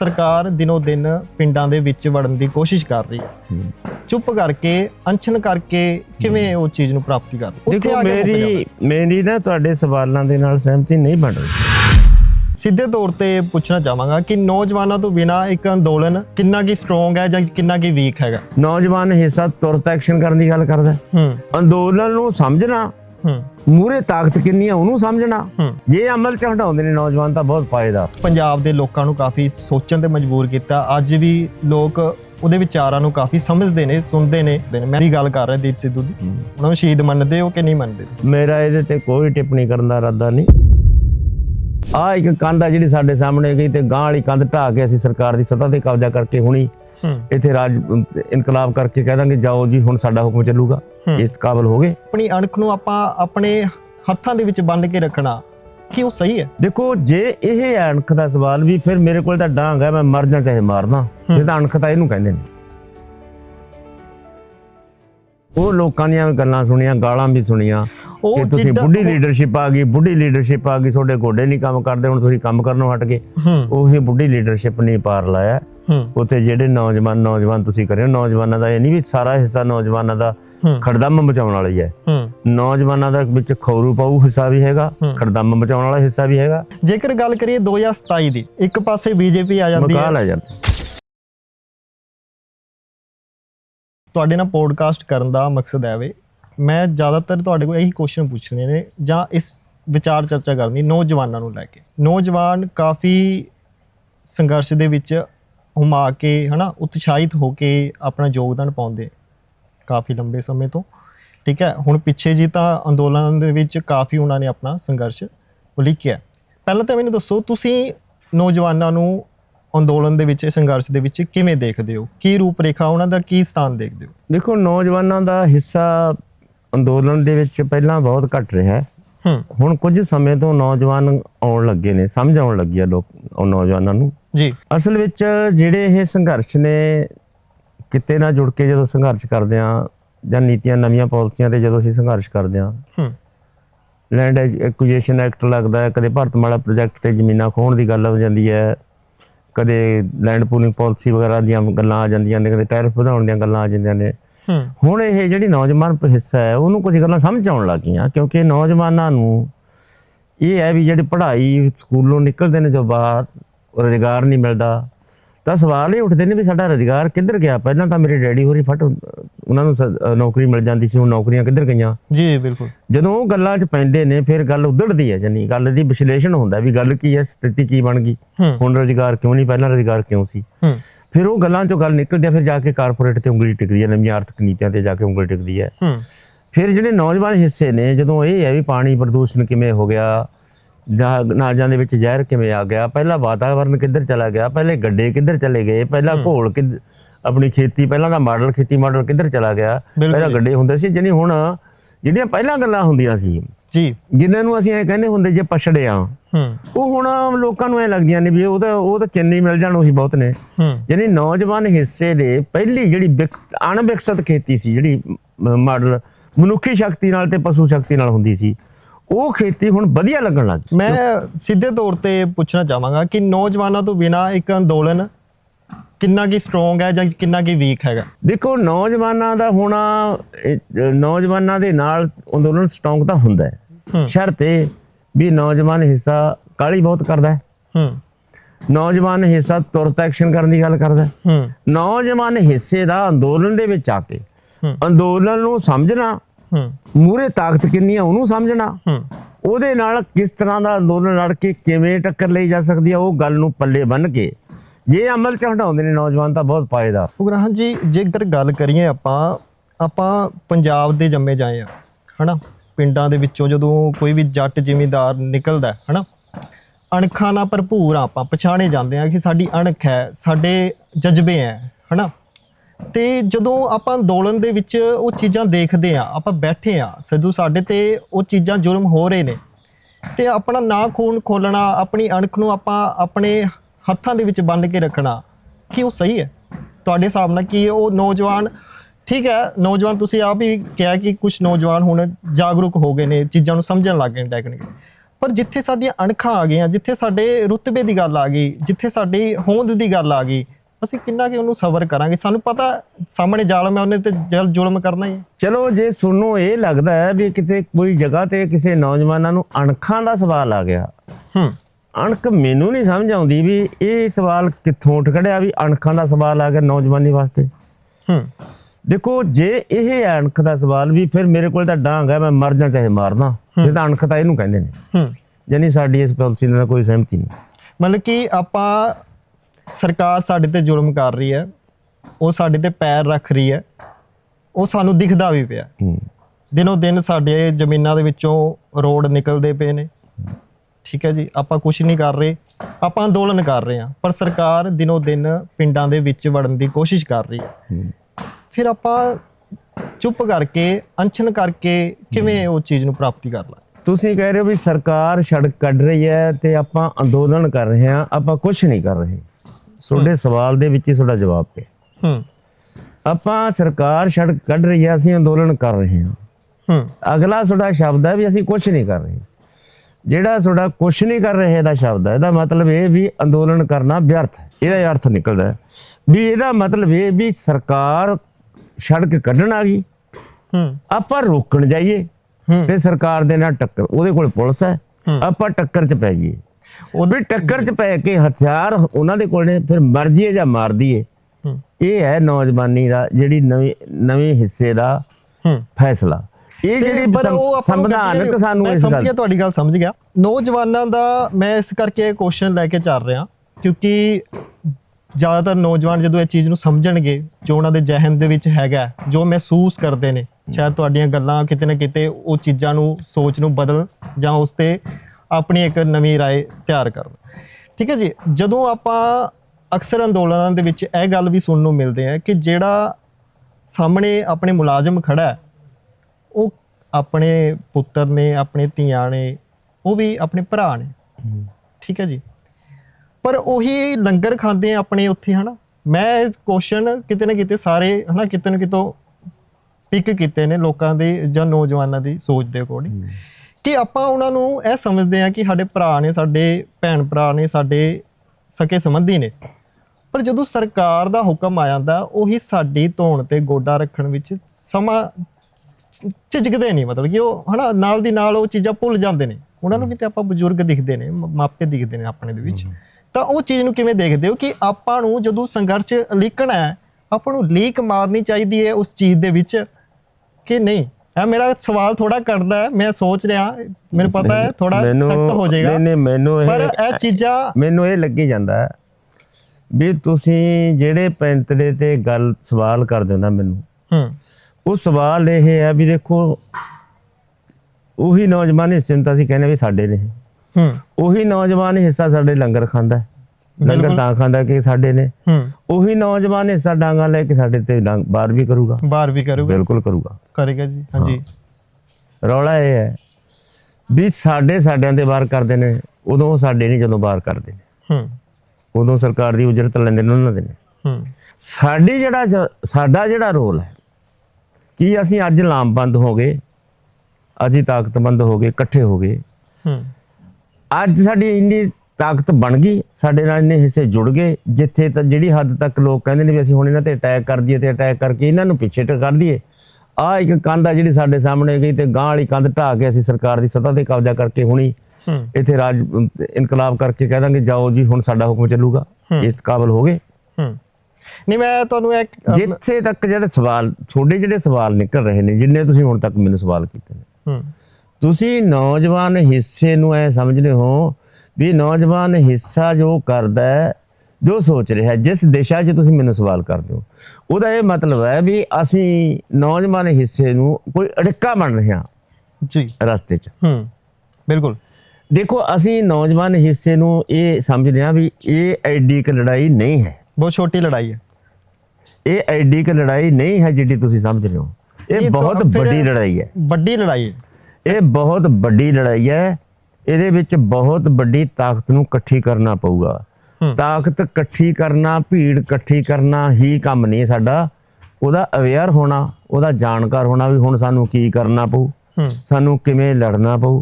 ਸਰਕਾਰ ਦਿਨੋ ਦਿਨ ਪਿੰਡਾਂ ਦੇ ਵਿੱਚ ਵੜਨ ਦੀ ਕੋਸ਼ਿਸ਼ ਕਰ ਰਹੀ ਹੈ। ਚੁੱਪ ਕਰਕੇ ਅਨਸ਼ਨ ਕਰਕੇ ਕਿਵੇਂ ਉਹ ਚੀਜ਼ ਨੂੰ ਪ੍ਰਾਪਤੀ ਕਰ ਦੇਖੋ। ਮੇਰੀ ਮੇਰੀ ਨਾ ਤੁਹਾਡੇ ਸਵਾਲਾਂ ਦੇ ਨਾਲ ਸਹਿਮਤੀ ਨਹੀਂ ਬਣ ਰਹੀ। ਸਿੱਧੇ ਤੌਰ ਤੇ ਪੁੱਛਣਾ ਚਾਹਾਂਗਾ ਕਿ ਨੌਜਵਾਨਾਂ ਤੋਂ ਬਿਨਾ ਇੱਕ ਅੰਦੋਲਨ ਕਿੰਨਾ ਕੀ ਸਟਰੋਂਗ ਹੈ ਜਾਂ ਕਿੰਨਾ ਕੀ ਵੀਕ ਹੈਗਾ? ਨੌਜਵਾਨ ਹਿੱਸਾ ਤੁਰਤ ਐਕਸ਼ਨ ਕਰਨ ਦੀ ਗੱਲ ਕਰਦਾ। ਹੈ। ਅੰਦੋਲਨ ਨੂੰ ਸਮਝਣਾ ਮੂਰੇ ਤਾਕਤ ਕਿੰਨੀ ਹੈ ਉਹਨੂੰ ਸਮਝਣਾ। ਜੇ ਅਮਲ ਚ ਹਟਾਉਂਦੇ ਨੇ ਨੌਜਵਾਨ ਤਾਂ ਬਹੁਤ ਫਾਇਦਾ। ਪੰਜਾਬ ਦੇ ਲੋਕਾਂ ਨੂੰ ਕਾਫੀ ਸੋਚਣ ਤੇ ਮਜਬੂਰ ਕੀਤਾ। ਅੱਜ ਵੀ ਲੋਕ ਉਹਦੇ ਵਿਚਾਰਾਂ ਨੂੰ ਕਾਫੀ ਸਮਝਦੇ ਨੇ ਸੁਣਦੇ ਨੇ। ਮੈਂ ਦੀ ਗੱਲ ਕਰ ਰਿਹਾ ਦੀਪ ਸਿੱਧੂ ਦੀ। ਉਹਨਾਂ ਨੂੰ ਸ਼ਹੀਦ ਮੰਨਦੇ ਹੋ ਕਿ ਨਹੀਂ ਮੰਨਦੇ ਮੇਰਾ ਇਹਦੇ ਤੇ ਕੋਈ ਟਿੱਪਣੀ ਕਰਨ ਦਾ ਇਰਾਦਾ ਨਹੀਂ। ਆ ਇੱਕ ਕੰਧ ਆ ਜਿਹੜੀ ਸਾਡੇ ਸਾਹਮਣੇ ਗਈ ਤੇ ਗਾਂ ਵਾਲੀ ਕੰਧ ਢਾਹ ਕੇ ਅਸੀਂ ਸਰਕਾਰ ਦੀ ਸੱਤਾ ਤੇ ਕਬਜ਼ਾ ਕਰਕੇ ਹੁਣੀ। ਇੱਥੇ ਰਾਜ ਇਨਕਲਾਬ ਕਰਕੇ ਕਹਿ ਦਾਂਗੇ ਜਾਓ ਜੀ ਹੁਣ ਸਾਡਾ ਹੁਕਮ ਚੱਲੂਗਾ। ਇਸ ਕਾਬਲ ਹੋ ਗਏ। ਆਪਣੀ ਅਣਖ ਨੂੰ ਆਪਾਂ ਆਪਣੇ ਹੱਥਾਂ ਦੇ ਵਿੱਚ ਬੰਨ ਕੇ ਰੱਖਣਾ ਕੀ ਉਹ ਸਹੀ ਹੈ? ਦੇਖੋ ਜੇ ਇਹ ਅਣਖ ਦਾ ਸਵਾਲ ਵੀ ਫਿਰ ਮੇਰੇ ਕੋਲ ਤਾਂ ਡਾਂਗ ਹੈ ਮੈਂ ਮਰ ਜਾ ਚਾਹੇ ਮਾਰਦਾ। ਤਾਂ ਅਣਖ ਤਾਂ ਇਹਨੂੰ ਕਹਿੰਦੇ ਨੇ। ਉਹ ਲੋਕਾਂ ਦੀਆਂ ਗੱਲਾਂ ਸੁਣੀਆਂ ਗਾਲਾਂ ਵੀ ਸੁਣੀਆਂ ਕਿ ਤੁਸੀਂ ਬੁੱਢੀ ਲੀਡਰਸ਼ਿਪ ਆ ਗਈ ਬੁੱਢੀ ਲੀਡਰਸ਼ਿਪ ਆ ਗਈ ਤੁਹਾਡੇ ਗੋਡੇ ਨਹੀਂ ਕੰਮ ਕਰਦੇ ਹੁਣ ਤੁਸੀਂ ਕੰਮ ਕਰਨੋਂ ਹਟ ਗਏ। ਉਹੀ ਬੁੱਢੀ ਲੀਡਰਸ਼ਿਪ ਨਹੀਂ ਪਾਰ ਲਾਇਆ। ਉੱਥੇ ਜਿਹੜੇ ਨੌਜਵਾਨ ਨੌਜਵਾਨ ਤੁਸੀਂ ਕਰਿਓ ਨੌਜਵਾਨਾਂ ਦਾ ਇਹ ਨਹੀਂ ਵੀ ਸਾਰਾ ਹਿੱਸਾ ਨੌਜਵਾਨਾਂ ਦਾ ਖੜਦਮ ਮਚਾਉਣ ਵਾਲਾ ਹੀ ਨੌਜਵਾਨਾਂ ਦਾ ਵਿੱਚ ਖੌਰੂ ਪਾਊ ਹਿੱਸਾ ਵੀ ਹੈਗਾ। ਖੜਦਮ ਮਚਾਉਣ ਵਾਲਾ ਹਿੱਸਾ ਵੀ ਹੈਗਾ। ਜੇਕਰ ਗੱਲ ਕਰੀਏ 2027 ਦੀ ਇੱਕ ਪਾਸੇ ਬੀਜੇਪੀ ਆ ਜਾਂਦੀ ਮਕਾਲ ਹੈ ਆ ਜਾਂਦਾ। ਤੁਹਾਡੇ ਨਾਲ ਪੋਡਕਾਸਟ ਕਰਨ ਦਾ ਮਕਸਦ ਹੈ ਵੇ ਮੈਂ ਜ਼ਿਆਦਾਤਰ ਤੁਹਾਡੇ ਕੋਲ ਇਹੀ ਕੁਐਸਚਨ ਪੁੱਛਣੇ ਨੇ ਜਾਂ ਇਸ ਵਿਚਾਰ ਚਰਚਾ ਕਰਨੀ ਨੌਜਵਾਨਾਂ ਨੂੰ ਲੈ ਕੇ। ਨੌਜਵਾਨ ਕਾਫੀ ਸੰਘਰਸ਼ ਦੇ ਵਿੱਚ ਹੁਮਾ ਕੇ, ਹਨਾ, ਉਤਸ਼ਾਹਿਤ ਹੋ ਕੇ ਆਪਣਾ ਯੋਗਦਾਨ ਪਾਉਂਦੇ ਕਾਫੀ ਲੰਬੇ ਸਮੇਂ ਤੋਂ। ਠੀਕ ਹੈ, ਹੁਣ ਪਿੱਛੇ ਜੀ ਤਾਂ ਅੰਦੋਲਨ ਦੇ ਵਿੱਚ ਕਾਫੀ ਉਹਨਾਂ ਨੇ ਆਪਣਾ ਸੰਘਰਸ਼ ਉਲੀਕਿਆ। ਪਹਿਲਾਂ ਤਾਂ ਮੈਨੂੰ ਦੱਸੋ, ਤੁਸੀਂ ਨੌਜਵਾਨਾਂ ਨੂੰ ਅੰਦੋਲਨ ਦੇ ਵਿੱਚ ਸੰਘਰਸ਼ ਦੇ ਵਿੱਚ ਕਿਵੇਂ ਦੇਖਦੇ ਹੋ? ਕੀ ਰੂਪ ਰੇਖਾ ਉਹਨਾਂ ਦਾ ਕੀ ਸਥਾਨ ਦੇਖਦੇ ਹੋ? ਦੇਖੋ ਨੌਜਵਾਨਾਂ ਦਾ ਹਿੱਸਾ ਅੰਦੋਲਨ ਦੇ ਵਿੱਚ ਪਹਿਲਾਂ ਬਹੁਤ ਘਟ ਰਿਹਾ ਹੈ। ਹੁਣ ਕੁਝ ਸਮੇਂ ਤੋਂ ਨੌਜਵਾਨ ਆਉਣ ਲੱਗੇ ਨੇ ਸਮਝ ਆਉਣ ਲੱਗੀ ਹੈ ਲੋਕ ਉਹ ਨੌਜਵਾਨਾਂ ਨੂੰ। ਜੀ। ਅਸਲ ਵਿੱਚ ਜਿਹੜੇ ਇਹ ਸੰਘਰਸ਼ ਨੇ ਕਿਤੇ ਨਾਲ ਜੁੜ ਕੇ ਜਦੋਂ ਸੰਘਰਸ਼ ਕਰਦੇ ਆ ਜਾਂ ਨੀਤੀਆਂ ਨਵੀਆਂ ਪਾਲਿਸੀਆਂ ਤੇ ਜਦੋਂ ਅਸੀਂ ਸੰਘਰਸ਼ ਕਰਦੇ ਆ ਲੈਂਡ ਐਕੁਜੀਸ਼ਨ ਐਕਟ ਲੱਗਦਾ ਹੈ ਕਦੇ ਭਾਰਤਮਾਲਾ ਪ੍ਰੋਜੈਕਟ ਤੇ ਜ਼ਮੀਨਾਂ ਖੋਹਣ ਦੀ ਗੱਲ ਹੋ ਜਾਂਦੀ ਹੈ ਕਦੇ ਲੈਂਡ ਪੂਲਿੰਗ ਪਾਲਿਸੀ ਵਗੈਰਾ ਦੀਆਂ ਗੱਲਾਂ ਆ ਜਾਂਦੀਆਂ ਨੇ ਕਦੇ ਟੈਰਿਫ ਵਧਾਉਣ ਦੀਆਂ ਗੱਲਾਂ ਆ ਜਾਂਦੀਆਂ ਨੇ। ਹੁਣ ਇਹ ਜਿਹੜੀ ਨੌਜਵਾਨ ਹਿੱਸਾ ਹੈ ਉਹਨੂੰ ਕੁਝ ਗੱਲਾਂ ਸਮਝ ਆਉਣ ਲੱਗੀਆਂ ਕਿਉਂਕਿ ਨੌਜਵਾਨਾਂ ਨੂੰ ਇਹ ਹੈ ਵੀ ਜਿਹੜੀ ਪੜ੍ਹਾਈ ਸਕੂਲੋਂ ਨਿਕਲਦੇ ਨੇ ਜੋ ਬਾਹਰ ਰੋਜ਼ਗਾਰ ਨਹੀਂ ਮਿਲਦਾ ਤਾਂ ਸਵਾਲ ਇਹ ਉੱਠਦੇ ਨੇ ਵੀ ਸਾਡਾ ਰੋਜ਼ਗਾਰ ਕਿੱਧਰ ਗਿਆ? ਪਹਿਲਾਂ ਤਾਂ ਮੇਰੇ ਡੈਡੀ ਹੋਰੀ ਫਟ ਉਹਨਾਂ ਨੂੰ ਨੌਕਰੀ ਮਿਲ ਜਾਂਦੀ ਸੀ ਹੁਣ ਨੌਕਰੀਆਂ ਕਿੱਧਰ ਗਈਆਂ? ਜੀ ਬਿਲਕੁਲ। ਜਦੋਂ ਉਹ ਗੱਲਾਂ 'ਚ ਪੈਂਦੇ ਨੇ ਫਿਰ ਗੱਲ ਉਧੜਦੀ ਹੈ ਜਾਨੀ ਗੱਲ ਦੀ ਵਿਸ਼ਲੇਸ਼ਣ ਹੁੰਦਾ ਵੀ ਗੱਲ ਕੀ ਹੈ ਸਥਿਤੀ ਕੀ ਬਣ ਗਈ? ਹੁਣ ਰੋਜ਼ਗਾਰ ਕਿਉਂ ਨਹੀਂ ਪਹਿਲਾਂ ਰੋਜ਼ਗਾਰ ਕਿਉਂ ਸੀ? ਫਿਰ ਉਹ ਗੱਲਾਂ 'ਚੋਂ ਗੱਲ ਨਿਕਲਦੀ ਹੈ ਫਿਰ ਜਾ ਕੇ ਕਾਰਪੋਰੇਟ ਤੇ ਉਂਗਲੀ ਟਿਕਦੀ ਹੈ ਨਵੀਆਂ ਆਰਥਿਕ ਨੀਤੀਆਂ ਤੇ ਜਾ ਕੇ ਉਂਗਲੀ ਟਿਕਦੀ ਹੂੰ। ਫਿਰ ਜਿਹੜੇ ਨੌਜਵਾਨ ਹਿੱਸੇ ਨੇ ਜਦੋਂ ਇਹ ਹੈ ਵੀ ਪਾਣੀ ਪ੍ਰਦੂਸ਼ਣ ਕਿਵੇਂ ਹੋ ਗਿਆ ਜਾਂ ਨਾਜਾਂ ਦੇ ਵਿੱਚ ਜ਼ਹਿਰ ਕਿਵੇਂ ਆ ਗਿਆ? ਪਹਿਲਾਂ ਵਾਤਾਵਰਨ ਕਿੱਧਰ ਚਲਾ ਗਿਆ? ਪਹਿਲੇ ਗੱਡੇ ਕਿੱਧਰ ਚਲੇ ਗਏ? ਪਹਿਲਾਂ ਘੋਲ ਕਿ ਆਪਣੀ ਖੇਤੀ ਪਹਿਲਾਂ ਦਾ ਮਾਡਲ ਖੇਤੀ ਮਾਡਲ ਕਿੱਧਰ ਚਲਾ ਗਿਆ? ਪਹਿਲਾਂ। ਗੱਡੇ ਹੁੰਦੇ ਸੀ ਜਿਹਨੀ ਹੁਣ ਜਿਹੜੀਆਂ ਪਹਿਲਾਂ ਗੱਲਾਂ ਹੁੰਦੀਆਂ ਸੀ। ਜੀ। ਜਿਨ੍ਹਾਂ ਨੂੰ ਅਸੀਂ ਐ ਕਹਿੰਦੇ ਹੁੰਦੇ ਜੇ ਪਛੜੇ ਆ। ਉਹ ਹੁਣ ਲੋਕਾਂ ਨੂੰ ਐ ਲੱਗਦੀਆਂ ਨੇ ਵੀ ਉਹ ਤਾਂ ਉਹ ਤਾਂ ਚੰਨੀ ਮਿਲ ਜਾਣ ਉਹੀ ਬਹੁਤ ਨੇ। ਯਾਨੀ ਨੌਜਵਾਨ ਹਿੱਸੇ ਦੇ ਪਹਿਲੀ ਜਿਹੜੀ ਵਿਕ- ਅਣਵਿਕਸਿਤ ਖੇਤੀ ਸੀ ਜਿਹੜੀ ਮਾਡਲ ਮਨੁੱਖੀ ਸ਼ਕਤੀ ਨਾਲ ਤੇ ਪਸ਼ੂ ਸ਼ਕਤੀ ਨਾਲ ਹੁੰਦੀ ਸੀ। ਉਹ ਖੇਤੀ ਹੁਣ ਵਧੀਆ ਲੱਗਣ ਲੱਗ ਗਈ। ਮੈਂ ਸਿੱਧੇ ਤੌਰ ਤੇ ਪੁੱਛਣਾ ਚਾਹਾਂਗਾ ਕਿ ਨੌਜਵਾਨਾਂ ਤੋਂ ਬਿਨਾ ਇੱਕ ਅੰਦੋਲਨ ਕਿੰਨਾ ਕੀ ਸਟਰੋਂਗ ਹੈ ਜਾਂ ਕਿੰਨਾ ਕੀ ਵੀਕ ਹੈਗਾ? ਦੇਖੋ ਨੌਜਵਾਨਾਂ ਦਾ ਹੋਣਾ ਇਹ, ਅ, ਨੌਜਵਾਨਾਂ ਦੇ ਨਾਲ ਅੰਦੋਲਨ ਸਟਰੋਂਗ ਤਾਂ ਹੁੰਦਾ ਹੈ। ਸ਼ਰਤੇ ਵੀ ਨੌਜਵਾਨ ਹਿੱਸਾ ਕਾਲੀ ਬਹੁਤ ਕਰਦਾ ਹੈ। ਹੂੰ। ਨੌਜਵਾਨ ਹਿੱਸਾ ਤੁਰਤ ਐਕਸ਼ਨ ਕਰਨ ਦੀ ਗੱਲ ਕਰਦਾ ਹੈ। ਹੂੰ। ਨੌਜਵਾਨ ਹਿੱਸੇ ਦਾ ਅੰਦੋਲਨ ਦੇ ਵਿੱਚ ਆ ਕੇ। ਅੰਦੋਲਨ ਨੂੰ ਸਮਝਣਾ ਹੂੰ। ਮੂਰੇ ਤਾਕਤ ਕਿੰਨੀ ਹੈ ਉਹਨੂੰ ਸਮਝਣਾ। ਹੂੰ। ਉਹਦੇ ਨਾਲ ਕਿਸ ਤਰ੍ਹਾਂ ਦਾ ਅੰਦੋਲਨ ਲੜ ਕੇ ਕਿਵੇਂ ਟੱਕਰ ਲਈ ਜਾ ਸਕਦੀ ਹੈ ਉਹ ਗੱਲ ਨੂੰ ਪੱਲੇ ਬੰਨ ਕੇ। ਜੇ ਅਮਲ ਚ ਹਟਾਉਂਦੇ ਨੇ ਨੌਜਵਾਨ ਤਾਂ ਬਹੁਤ ਫਾਇਦਾ। ਉਗਰਾਹਨ ਜੀ ਜੇਕਰ ਗੱਲ ਕਰੀਏ ਆਪਾਂ ਆਪਾਂ ਪੰਜਾਬ ਦੇ ਜੰਮੇ ਜਾਏ ਆ ਹਨਾ? ਪਿੰਡਾਂ ਦੇ ਵਿੱਚੋਂ ਜਦੋਂ ਕੋਈ ਵੀ ਜੱਟ ਜ਼ਿਮੀਂਦਾਰ ਨਿਕਲਦਾ ਹਨਾ? ਅਣਖਾਂ ਨਾਲ ਭਰਪੂਰ ਆ ਆਪਾਂ ਪਛਾਣੇ ਜਾਂਦੇ ਆ ਕਿ ਸਾਡੀ ਅਣਖ ਹੈ ਸਾਡੇ ਜਜ਼ਬੇ ਹੈ ਹਨਾ? ਤੇ ਜਦੋਂ ਆਪਾਂ ਅੰਦੋਲਨ ਦੇ ਵਿੱਚ ਉਹ ਚੀਜ਼ਾਂ ਦੇਖਦੇ ਆ ਆਪਾਂ ਬੈਠੇ ਆ ਸਿੱਧੂ ਸਾਡੇ ਤੇ ਉਹ ਚੀਜ਼ਾਂ ਜੁਰਮ ਹੋ ਰਹੇ ਨੇ, ਤੇ ਆਪਣਾ ਨਾ ਖੂਨ ਖੋਲਣਾ, ਆਪਣੀ ਅਣਖ ਨੂੰ ਆਪਾਂ ਆਪਣੇ ਹੱਥਾਂ ਦੇ ਵਿੱਚ ਬੰਨ ਕੇ ਰੱਖਣਾ, ਕੀ ਉਹ ਸਹੀ ਹੈ? ਤੁਹਾਡੇ ਹਿਸਾਬ ਨਾਲ ਕੀ ਉਹ ਨੌਜਵਾਨ, ਠੀਕ ਹੈ, ਨੌਜਵਾਨ ਤੁਸੀਂ ਆਪ ਹੀ ਕਿਹਾ ਕਿ ਕੁਝ ਨੌਜਵਾਨ ਹੁਣ ਜਾਗਰੂਕ ਹੋ ਗਏ ਨੇ, ਚੀਜ਼ਾਂ ਨੂੰ ਸਮਝਣ ਲੱਗ ਗਏ ਨੇ ਟੈਕਨੀਕ ਪਰ ਜਿੱਥੇ ਸਾਡੀਆਂ ਅਣਖਾਂ ਆ ਗਈਆਂ, ਜਿੱਥੇ ਸਾਡੇ ਰੁਤਬੇ ਦੀ ਗੱਲ ਆ ਗਈ, ਜਿੱਥੇ ਸਾਡੀ ਹੋਂਦ ਦੀ ਗੱਲ ਆ ਗਈ ਅਸੀਂ ਕਿੰਨਾ ਕਿ ਉਹਨੂੰ ਸਬਰ ਕਰਾਂਗੇ? ਸਾਨੂੰ ਪਤਾ ਸਾਹਮਣੇ ਜ਼ਾਲਮ ਹੈ ਉਹਨੇ ਤੇ ਜ਼ਲ- ਜ਼ੁਲਮ ਕਰਨਾ ਹੀ ਹੈ ਚਲੋ ਜੇ ਤੁਹਾਨੂੰ ਇਹ ਲੱਗਦਾ ਹੈ ਵੀ ਕਿਤੇ ਕੋਈ ਜਗ੍ਹਾ ਤੇ ਕਿਸੇ ਨੌਜਵਾਨਾਂ ਨੂੰ ਅਣਖਾਂ ਦਾ ਸਵਾਲ ਆ ਗਿਆ। ਹੂੰ। ਅਣਖ ਮੈਨੂੰ ਨਹੀਂ ਸਮਝ ਆਉਂਦੀ ਵੀ ਇਹ ਸਵਾਲ ਕਿੱਥੋਂ ਉੱਠ ਖੜਿਆ ਵੀ ਅਣਖਾਂ ਦਾ ਸਵਾਲ ਆ ਗਿਆ ਨੌਜਵਾਨੀ ਵਾਸਤੇ। ਹੂੰ। ਦੇਖੋ ਜੇ ਇਹ ਹੈ ਅਣਖ ਦਾ ਸਵਾਲ ਵੀ ਫਿਰ ਮੇਰੇ ਕੋਲ ਤਾਂ ਡਾਂਗ ਹੈ ਮੈਂ ਮਰ ਜਾ ਚਾਹੇ ਮਾਰਦਾ ਇਹ ਤਾਂ ਅਣਖ ਤਾਂ ਇਹਨੂੰ ਕਹਿੰਦੇ ਨੇ। ਹੂੰ। ਯਾਨੀ ਸਾਡੀ ਇਸ ਪਾਲਿਸੀ ਨਾਲ ਕੋਈ ਸਹਿਮਤੀ ਨਹੀਂ। ਮਤਲਬ ਕਿ ਆਪਾਂ ਸਰਕਾਰ ਸਾਡੇ ਤੇ ਜ਼ੁਲਮ ਕਰ ਰਹੀ ਹੈ ਉਹ ਸਾਡੇ ਤੇ ਪੈਰ ਰੱਖ ਰਹੀ ਹੈ ਉਹ ਸਾਨੂੰ ਦਿਖਦਾ ਵੀ ਪਿਆ। ਦਿਨੋ ਦਿਨ ਸਾਡੇ ਜ਼ਮੀਨਾਂ ਦੇ ਵਿੱਚੋਂ ਰੋਡ ਨਿਕਲਦੇ ਪਏ ਨੇ। ਠੀਕ ਹੈ ਜੀ ਆਪਾਂ ਕੁਝ ਨਹੀਂ ਕਰ ਰਹੇ ਆਪਾਂ ਅੰਦੋਲਨ ਕਰ ਰਹੇ ਹਾਂ ਪਰ ਸਰਕਾਰ ਦਿਨੋ ਦਿਨ ਪਿੰਡਾਂ ਦੇ ਵਿੱਚ ਵੜਨ ਦੀ ਕੋਸ਼ਿਸ਼ ਕਰ ਰਹੀ ਹੈ। ਫਿਰ ਆਪਾਂ ਚੁੱਪ ਕਰਕੇ ਅਣਛਣ ਕਰਕੇ ਕਿਵੇਂ ਉਹ ਚੀਜ਼ ਨੂੰ ਪ੍ਰਾਪਤੀ ਕਰ ਲਾਂਗੇ? ਤੁਸੀਂ ਕਹਿ ਰਹੇ ਹੋ ਵੀ ਸਰਕਾਰ ਸੜਕ ਕੱਢ ਰਹੀ ਹੈ ਤੇ ਆਪਾਂ ਅੰਦੋਲਨ ਕਰ ਰਹੇ ਹਾਂ ਆਪਾਂ ਕੁਝ ਨਹੀਂ ਕਰ ਰਹੇ। ਤੁਹਾਡੇ ਸਵਾਲ ਦੇ ਵਿੱਚ ਹੀ ਤੁਹਾਡਾ ਜਵਾਬ ਹੈ ਹੂੰ। ਆਪਾਂ ਸਰਕਾਰ ਸੜਕ ਕੱਢ ਰਹੀ ਹੈ ਅਸੀਂ ਅੰਦੋਲਨ ਕਰ ਰਹੇ ਹਾਂ। ਹੂੰ। ਅਗਲਾ ਤੁਹਾਡਾ ਸ਼ਬਦ ਹੈ ਵੀ ਅਸੀਂ ਕੁਝ ਨਹੀਂ ਕਰ ਰਹੇ। ਜਿਹੜਾ ਤੁਹਾਡਾ ਕੁਝ ਨਹੀਂ ਕਰ ਰਹੇ ਦਾ ਸ਼ਬਦ ਹੈ। ਇਹਦਾ ਮਤਲਬ ਇਹ ਵੀ ਅੰਦੋਲਨ ਕਰਨਾ ਵਿਅਰਥ ਹੈ। ਇਹਦਾ ਅਰਥ ਨਿਕਲਦਾ ਵੀ ਇਹਦਾ ਮਤਲਬ ਇਹ ਵੀ ਸਰਕਾਰ ਸੜਕ ਕੱਢਣ ਆ ਗਈ। ਹੂੰ। ਆਪਾਂ ਰੋਕਣ ਜਾਈਏ ਤੇ ਸਰਕਾਰ ਦੇ ਨਾਲ ਟੱਕਰ ਉਹਦੇ ਕੋਲ ਪੁਲਿਸ ਹੂੰ। ਆਪਾਂ ਟੱਕਰ 'ਚ ਪੈ ਜਾਈਏ। ਉਹ ਵੀ ਟੱਕਰ 'ਚ ਪੈ ਕੇ ਹਥਿਆਰ ਉਹਨਾਂ ਦੇ ਕੋਲ ਨੇ ਫਿਰ ਮਰ ਜਾਈਏ ਜਾਂ ਮਾਰ ਦਈਏ। ਇਹ ਹੈ ਨੌਜਵਾਨੀ ਦਾ ਜਿਹੜੀ ਨਵੀਂ ਨਵੇਂ ਹਿੱਸੇ ਦਾ ਫੈਸਲਾ। ਇਹ ਜਿਹੜੀ ਸੰਵਿਧਾਨਕ ਸਾਨੂੰ ਇਸ ਗੱਲ ਤੁਹਾਡੀ ਗੱਲ ਸਮਝ ਗਿਆ। ਨੌਜਵਾਨਾਂ ਦਾ ਮੈਂ ਇਸ ਕਰਕੇ ਕੁਐਸਚਨ ਲੈ ਕੇ ਚੱਲ ਰਿਹਾ ਕਿਉਂਕਿ ਜ਼ਿਆਦਾਤਰ ਨੌਜਵਾਨ ਜਦੋਂ ਇਹ ਚੀਜ਼ ਨੂੰ ਸਮਝਣਗੇ ਜੋ ਉਹਨਾਂ ਦੇ ਜ਼ਿਹਨ ਦੇ ਵਿੱਚ ਹੈਗਾ ਜੋ ਮਹਿਸੂਸ ਕਰਦੇ ਨੇ ਸ਼ਾਇਦ ਤੁਹਾਡੀਆਂ ਗੱਲਾਂ ਕਿਤੇ ਨਾ ਕਿਤੇ ਉਹ ਚੀਜ਼ਾਂ ਨੂੰ ਸੋਚ ਨੂੰ ਬਦਲ ਜਾਂ ਉਸ ਤੇ ਆਪਣੀ ਇੱਕ ਨਵੀਂ ਰਾਏ ਤਿਆਰ ਕਰਨ। ਠੀਕ ਹੈ ਜੀ? ਜਦੋਂ ਆਪਾਂ ਅਕਸਰ ਅੰਦੋਲਨਾਂ ਦੇ ਵਿੱਚ ਇਹ ਗੱਲ ਵੀ ਸੁਣਨ ਨੂੰ ਮਿਲਦੇ ਹੈ ਕਿ ਜਿਹੜਾ ਸਾਹਮਣੇ ਆਪਣੇ ਮੁਲਾਜ਼ਮ ਖੜਾ ਉਹ ਆਪਣੇ ਪੁੱਤਰ ਨੇ ਆਪਣੇ ਧੀਆਂ ਨੇ ਉਹ ਵੀ ਆਪਣੇ ਭਰਾ ਨੇ। ਠੀਕ ਹੈ ਜੀ? ਪਰ ਉਹੀ ਲੰਗਰ ਖਾਂਦੇ ਆ ਆਪਣੇ ਉੱਥੇ ਹਨਾ? ਮੈਂ ਕੁਐਸਚਨ ਕਿਤੇ ਨਾ ਕਿਤੇ ਸਾਰੇ ਹਨਾ ਕਿਤੇ ਨਾ ਕਿਤੋਂ ਪਿਕ ਕੀਤੇ ਨੇ ਲੋਕਾਂ ਦੇ ਜਾਂ ਨੌਜਵਾਨਾਂ ਦੀ ਸੋਚ ਦੇ ਅਕੋਰਡਿੰਗ ਕਿ ਆਪਾਂ ਉਹਨਾਂ ਨੂੰ ਇਹ ਸਮਝਦੇ ਆ ਕਿ ਸਾਡੇ ਭਰਾ ਨੇ ਸਾਡੇ ਭੈਣ ਭਰਾ ਨੇ ਸਾਡੇ ਸਕੇ ਸੰਬੰਧੀ ਨੇ। ਪਰ ਜਦੋਂ ਸਰਕਾਰ ਦਾ ਹੁਕਮ ਆ ਜਾਂਦਾ ਉਹੀ ਸਾਡੀ ਧੌਣ ਤੇ ਗੋਡਾ ਰੱਖਣ ਵਿੱਚ ਸਮਾਂ ਝਿਜਕਦੇ ਨਹੀਂ ਮਤਲਬ ਕਿ ਉਹ ਹਨਾ ਨਾਲ ਦੀ ਨਾਲ ਉਹ ਚੀਜ਼ਾਂ ਭੁੱਲ ਜਾਂਦੇ ਨੇ। ਉਹਨਾਂ ਨੂੰ ਵੀ ਤੇ ਆਪਾਂ ਬਜ਼ੁਰਗ ਦਿਖਦੇ ਨੇ ਮਾਪੇ ਦਿਖਦੇ ਨੇ ਆਪਣੇ ਦੇ ਵਿੱਚ। ਤਾਂ ਉਹ ਚੀਜ਼ ਨੂੰ ਕਿਵੇਂ ਦੇਖਦੇ ਹੋ ਕਿ ਆਪਾਂ ਨੂੰ ਜਦੋਂ ਸੰਘਰਸ਼ ਲਿਖਣਾ ਹੈ ਆਪਾਂ ਨੂੰ ਲੀਕ ਮਾਰਨੀ ਚਾਹੀਦੀ ਹੈ ਉਸ ਚੀਜ਼ ਦੇ ਵਿੱਚ ਕਿ ਨਹੀਂ? ਇਹ ਮੇਰਾ ਸਵਾਲ ਥੋੜਾ ਕਰਦਾ ਹੈ ਮੈਂ ਸੋਚ ਰਿਹਾ ਮੈਨੂੰ ਪਤਾ ਹੈ ਥੋੜਾ ਸਖਤ ਹੋ ਜਾਏਗਾ। ਨਹੀਂ ਨਹੀਂ ਮੈਨੂੰ ਪਰ ਇਹ ਇਹ ਚੀਜ਼ਾਂ ਮੈਨੂੰ ਇਹ ਲੱਗੀ ਜਾਂਦਾ ਹੈ ਵੀ ਤੁਸੀਂ ਜਿਹੜੇ ਪੈਂਤੜੇ ਤੇ ਗੱਲ ਸਵਾਲ ਕਰਦੇ ਹੋ ਨਾ ਮੈਨੂੰ। ਹੂੰ। ਉਹ ਸਵਾਲ ਇਹ ਹੈ ਵੀ ਦੇਖੋ ਉਹੀ ਨੌਜਵਾਨ ਹਿੱਸੇ ਨੂੰ ਤਾਂ ਅਸੀਂ ਕਹਿੰਦੇ ਵੀ ਸਾਡੇ ਨੇ। ਹੂੰ। ਉਹੀ ਨੌਜਵਾਨ ਹਿੱਸਾ ਸਾਡੇ ਲੰਗਰ ਖਾਂਦਾ ਹੈ। ਲੰਗਰ। ਤਾਂ ਖਾਂਦਾ ਕਿ ਸਾਡੇ ਨੇ। ਹੂੰ। ਉਹੀ ਨੌਜਵਾਨ ਹਿੱਸਾ ਡਾਂਗਾ ਲੈ ਕੇ ਸਾਡੇ ਤੇ ਡਾਂਗ ਬਾਰ ਵੀ ਕਰੂਗਾ। ਬਾਹਰ ਵੀ ਕਰੂਗਾ। ਬਿਲਕੁਲ ਕਰੂਗਾ। ਕਰੇਗਾ ਜੀ ਹਾਂਜੀ। ਰੌਲਾ ਇਹ ਹੈ ਵੀ ਸਾਡੇ ਸਾਡਿਆਂ ਦੇ ਬਾਹਰ ਕਰਦੇ ਨੇ ਉਦੋਂ ਸਾਡੇ ਨਹੀਂ ਜਦੋਂ ਬਾਹਰ ਕਰਦੇ ਨੇ। ਹੂੰ। ਉਦੋਂ ਸਰਕਾਰ ਦੀ ਉਜਰਤ ਲੈਂਦੇ ਨੇ ਉਹਨਾਂ ਦੇ ਨੇ। ਹੂੰ। ਸਾਡੀ ਜਿਹੜਾ ਸਾਡਾ ਜਿਹੜਾ ਰੋਲ ਹੈ ਕੀ ਅਸੀਂ ਅੱਜ ਲਾਮਬੰਦ ਹੋ ਗਏ ਅੱਜ ਹੀ ਤਾਕਤਵੰਦ ਹੋ ਗਏ ਇਕੱਠੇ ਹੋ ਗਏ। ਹੂੰ। ਅੱਜ ਸਾਡੀ ਇੰਨੀ ਤਾਕਤ ਬਣ ਗਈ ਸਾਡੇ ਨਾਲ ਇੰਨੇ ਹਿੱਸੇ ਜੁੜ ਗਏ ਜਿੱਥੇ ਤਾਂ ਜਿਹੜੀ ਹੱਦ ਤੱਕ ਲੋਕ ਕਹਿੰਦੇ ਨੇ ਵੀ ਅਸੀਂ ਹੁਣ ਇਹਨਾਂ ਤੇ ਅਟੈਕ ਕਰ ਦਈਏ ਤੇ ਅਟੈਕ ਕਰਕੇ ਇਹਨਾਂ ਨੂੰ ਪਿੱਛੇ ਕਰ ਦਈਏ। ਆ ਇੱਕ ਕੰਧ ਆ ਜਿਹੜੀ ਸਾਡੇ ਸਾਹਮਣੇ ਗਈ ਤੇ ਗਾਂ ਵਾਲੀ ਕੰਧ ਢਾਹ ਕੇ ਅਸੀਂ ਸਰਕਾਰ ਦੀ ਸੱਤਾ ਤੇ ਕਬਜ਼ਾ ਕਰਕੇ ਹੁਣੀ ਇੱਥੇ ਰਾਜ ਇਨਕਲਾਬ ਕਰਕੇ ਕਹਿ ਦਾਂਗੇ ਜਾਓ ਜੀ ਹੁਣ ਸਾਡਾ ਹੁਕਮ ਚੱਲੂਗਾ। ਇਸ ਕਾਬਲ ਹੋ ਗਏ। ਨਹੀਂ ਮੈਂ ਤੁਹਾਨੂੰ ਇੱਕ ਜਿੱਥੇ ਤੱਕ ਜਿਹੜੇ ਸਵਾਲ ਤੁਹਾਡੇ ਜਿਹੜੇ ਸਵਾਲ ਨਿਕਲ ਰਹੇ ਨੇ ਜਿੰਨੇ ਤੁਸੀਂ ਹੁਣ ਤੱਕ ਮੈਨੂੰ ਸਵਾਲ ਕੀਤੇ ਨੇ। ਤੁਸੀਂ ਨੌਜਵਾਨ ਹਿੱਸੇ ਨੂੰ ਐ ਸਮਝਦੇ ਹੋ ਵੀ ਨੌਜਵਾਨ ਹਿੱਸਾ ਜੋ ਕਰਦਾ ਹੈ ਜੋ ਸੋਚ ਰਿਹਾ ਹੈ ਜਿਸ ਦਿਸ਼ਾ 'ਚ ਤੁਸੀਂ ਮੈਨੂੰ ਸਵਾਲ ਕਰਦੇ ਹੋ ਉਹਦਾ ਇਹ ਮਤਲਬ ਹੈ ਵੀ ਅਸੀਂ ਨੌਜਵਾਨ ਹਿੱਸੇ ਨੂੰ ਕੋਈ ਅੜਿੱਕਾ ਬਣ ਰਿਹਾ ਜੀ। ਰਸਤੇ 'ਚ। ਹੂੰ ਬਿਲਕੁਲ। ਦੇਖੋ ਅਸੀਂ ਨੌਜਵਾਨ ਹਿੱਸੇ ਨੂੰ ਇਹ ਸਮਝਦੇ ਹਾਂ ਵੀ ਇਹ ਐਡੀ ਇੱਕ ਲੜਾਈ ਨਹੀਂ ਹੈ। ਬਹੁਤ ਛੋਟੀ ਲੜਾਈ ਹੈ। ਇਹ ਐਡੀ ਇੱਕ ਲੜਾਈ ਨਹੀਂ ਹੈ ਜਿੱਡੀ ਤੁਸੀਂ ਸਮਝ ਰਹੇ ਹੋ। ਇਹ ਬਹੁਤ ਵੱਡੀ ਲੜਾਈ ਹੈ। ਵੱਡੀ ਲੜਾਈ ਹੈ। ਇਹ ਬਹੁਤ ਵੱਡੀ ਲੜਾਈ ਹੈ ਇਹਦੇ ਵਿੱਚ ਬਹੁਤ ਵੱਡੀ ਤਾਕਤ ਨੂੰ ਇਕੱਠੀ ਕਰਨਾ ਪਊਗਾ। ਤਾਕਤ ਇਕੱਠੀ ਕਰਨਾ ਭੀੜ ਇਕੱਠੀ ਕਰਨਾ ਹੀ ਕੰਮ ਨਹੀਂ ਸਾਡਾ। ਉਹਦਾ ਅਵੇਅਰ ਹੋਣਾ ਉਹਦਾ ਜਾਣਕਾਰ ਹੋਣਾ ਵੀ ਹੁਣ ਸਾਨੂੰ ਕੀ ਕਰਨਾ ਪਊ। ਸਾਨੂੰ ਕਿਵੇਂ ਲੜਨਾ ਪਊ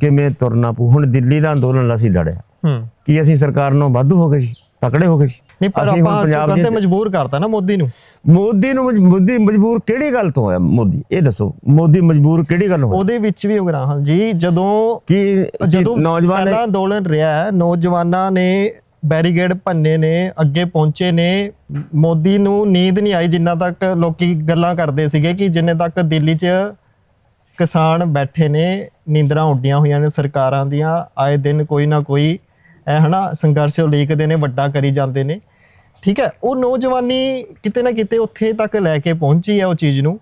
ਕਿਵੇਂ ਤੁਰਨਾ ਪਊ। ਹੁਣ ਦਿੱਲੀ ਦਾ ਅੰਦੋਲਨ ਅਸੀਂ ਲੜਿਆ। ਕੀ ਅਸੀਂ ਸਰਕਾਰ ਨੂੰ ਵਾਧੂ ਹੋ ਗਏ ਸੀ? ਤਕੜੇ ਹੋ ਗਏ ਸੀ? ਨਹੀਂ ਪਰ ਅਸੀਂ ਹੁਣ ਆਪਾਂ ਪੰਜਾਬ ਤੇ ਦੀਆਂ- ਮਜਬੂਰ ਕਰਤਾ ਨਾ ਮੋਦੀ ਨੂੰ। ਮੋਦੀ ਨੂੰ ਮਜ- ਮੋਦੀ ਮਜਬੂਰ ਕਿਹੜੀ ਗੱਲ ਤੋਂ ਹੋਇਆ? ਮੋਦੀ ਇਹ ਦੱਸੋ ਮੋਦੀ ਮਜਬੂਰ ਕਿਹੜੀ ਗੱਲ ਹੋਇਆ? ਉਹਦੇ ਵਿੱਚ ਵੀ ਉਗਰਾਹਾਂ ਜੀ ਜਦੋਂ ਕਿ ਕਿ ਜਦੋਂ ਨੌਜਵਾਨ ਪਹਿਲਾ ਅੰਦੋਲਨ ਰਿਹਾ ਹੈ, ਨੌਜਵਾਨਾਂ ਨੇ ਬੈਰੀਗੇਡ ਭੰਨੇ ਨੇ ਅੱਗੇ ਪਹੁੰਚੇ ਨੇ ਮੋਦੀ ਨੂੰ ਨੀਂਦ ਨਹੀਂ ਆਈ ਜਿੰਨਾ ਤੱਕ ਲੋਕੀ ਗੱਲਾਂ ਕਰਦੇ ਸੀਗੇ ਕਿ ਜਿੰਨੇ ਤੱਕ ਦਿੱਲੀ 'ਚ ਕਿਸਾਨ ਬੈਠੇ ਨੇ ਨੀਂਦਰਾਂ ਉੱਡੀਆਂ ਹੋਈਆਂ ਨੇ ਸਰਕਾਰਾਂ ਦੀਆਂ ਆਏ ਦਿਨ ਕੋਈ ਨਾ ਕੋਈ ਇਹ ਹਨਾ ਸੰਘਰਸ਼ ਉਲੀਕਦੇ ਨੇ ਵੱਡਾ ਕਰੀ ਜਾਂਦੇ ਨੇ। ਠੀਕ ਹੈ ਉਹ ਨੌਜਵਾਨੀ ਕਿਤੇ ਨਾ ਕਿਤੇ ਉੱਥੇ ਤੱਕ ਲੈ ਕੇ ਪਹੁੰਚੀ ਹੈ ਉਹ ਚੀਜ਼ ਨੂੰ।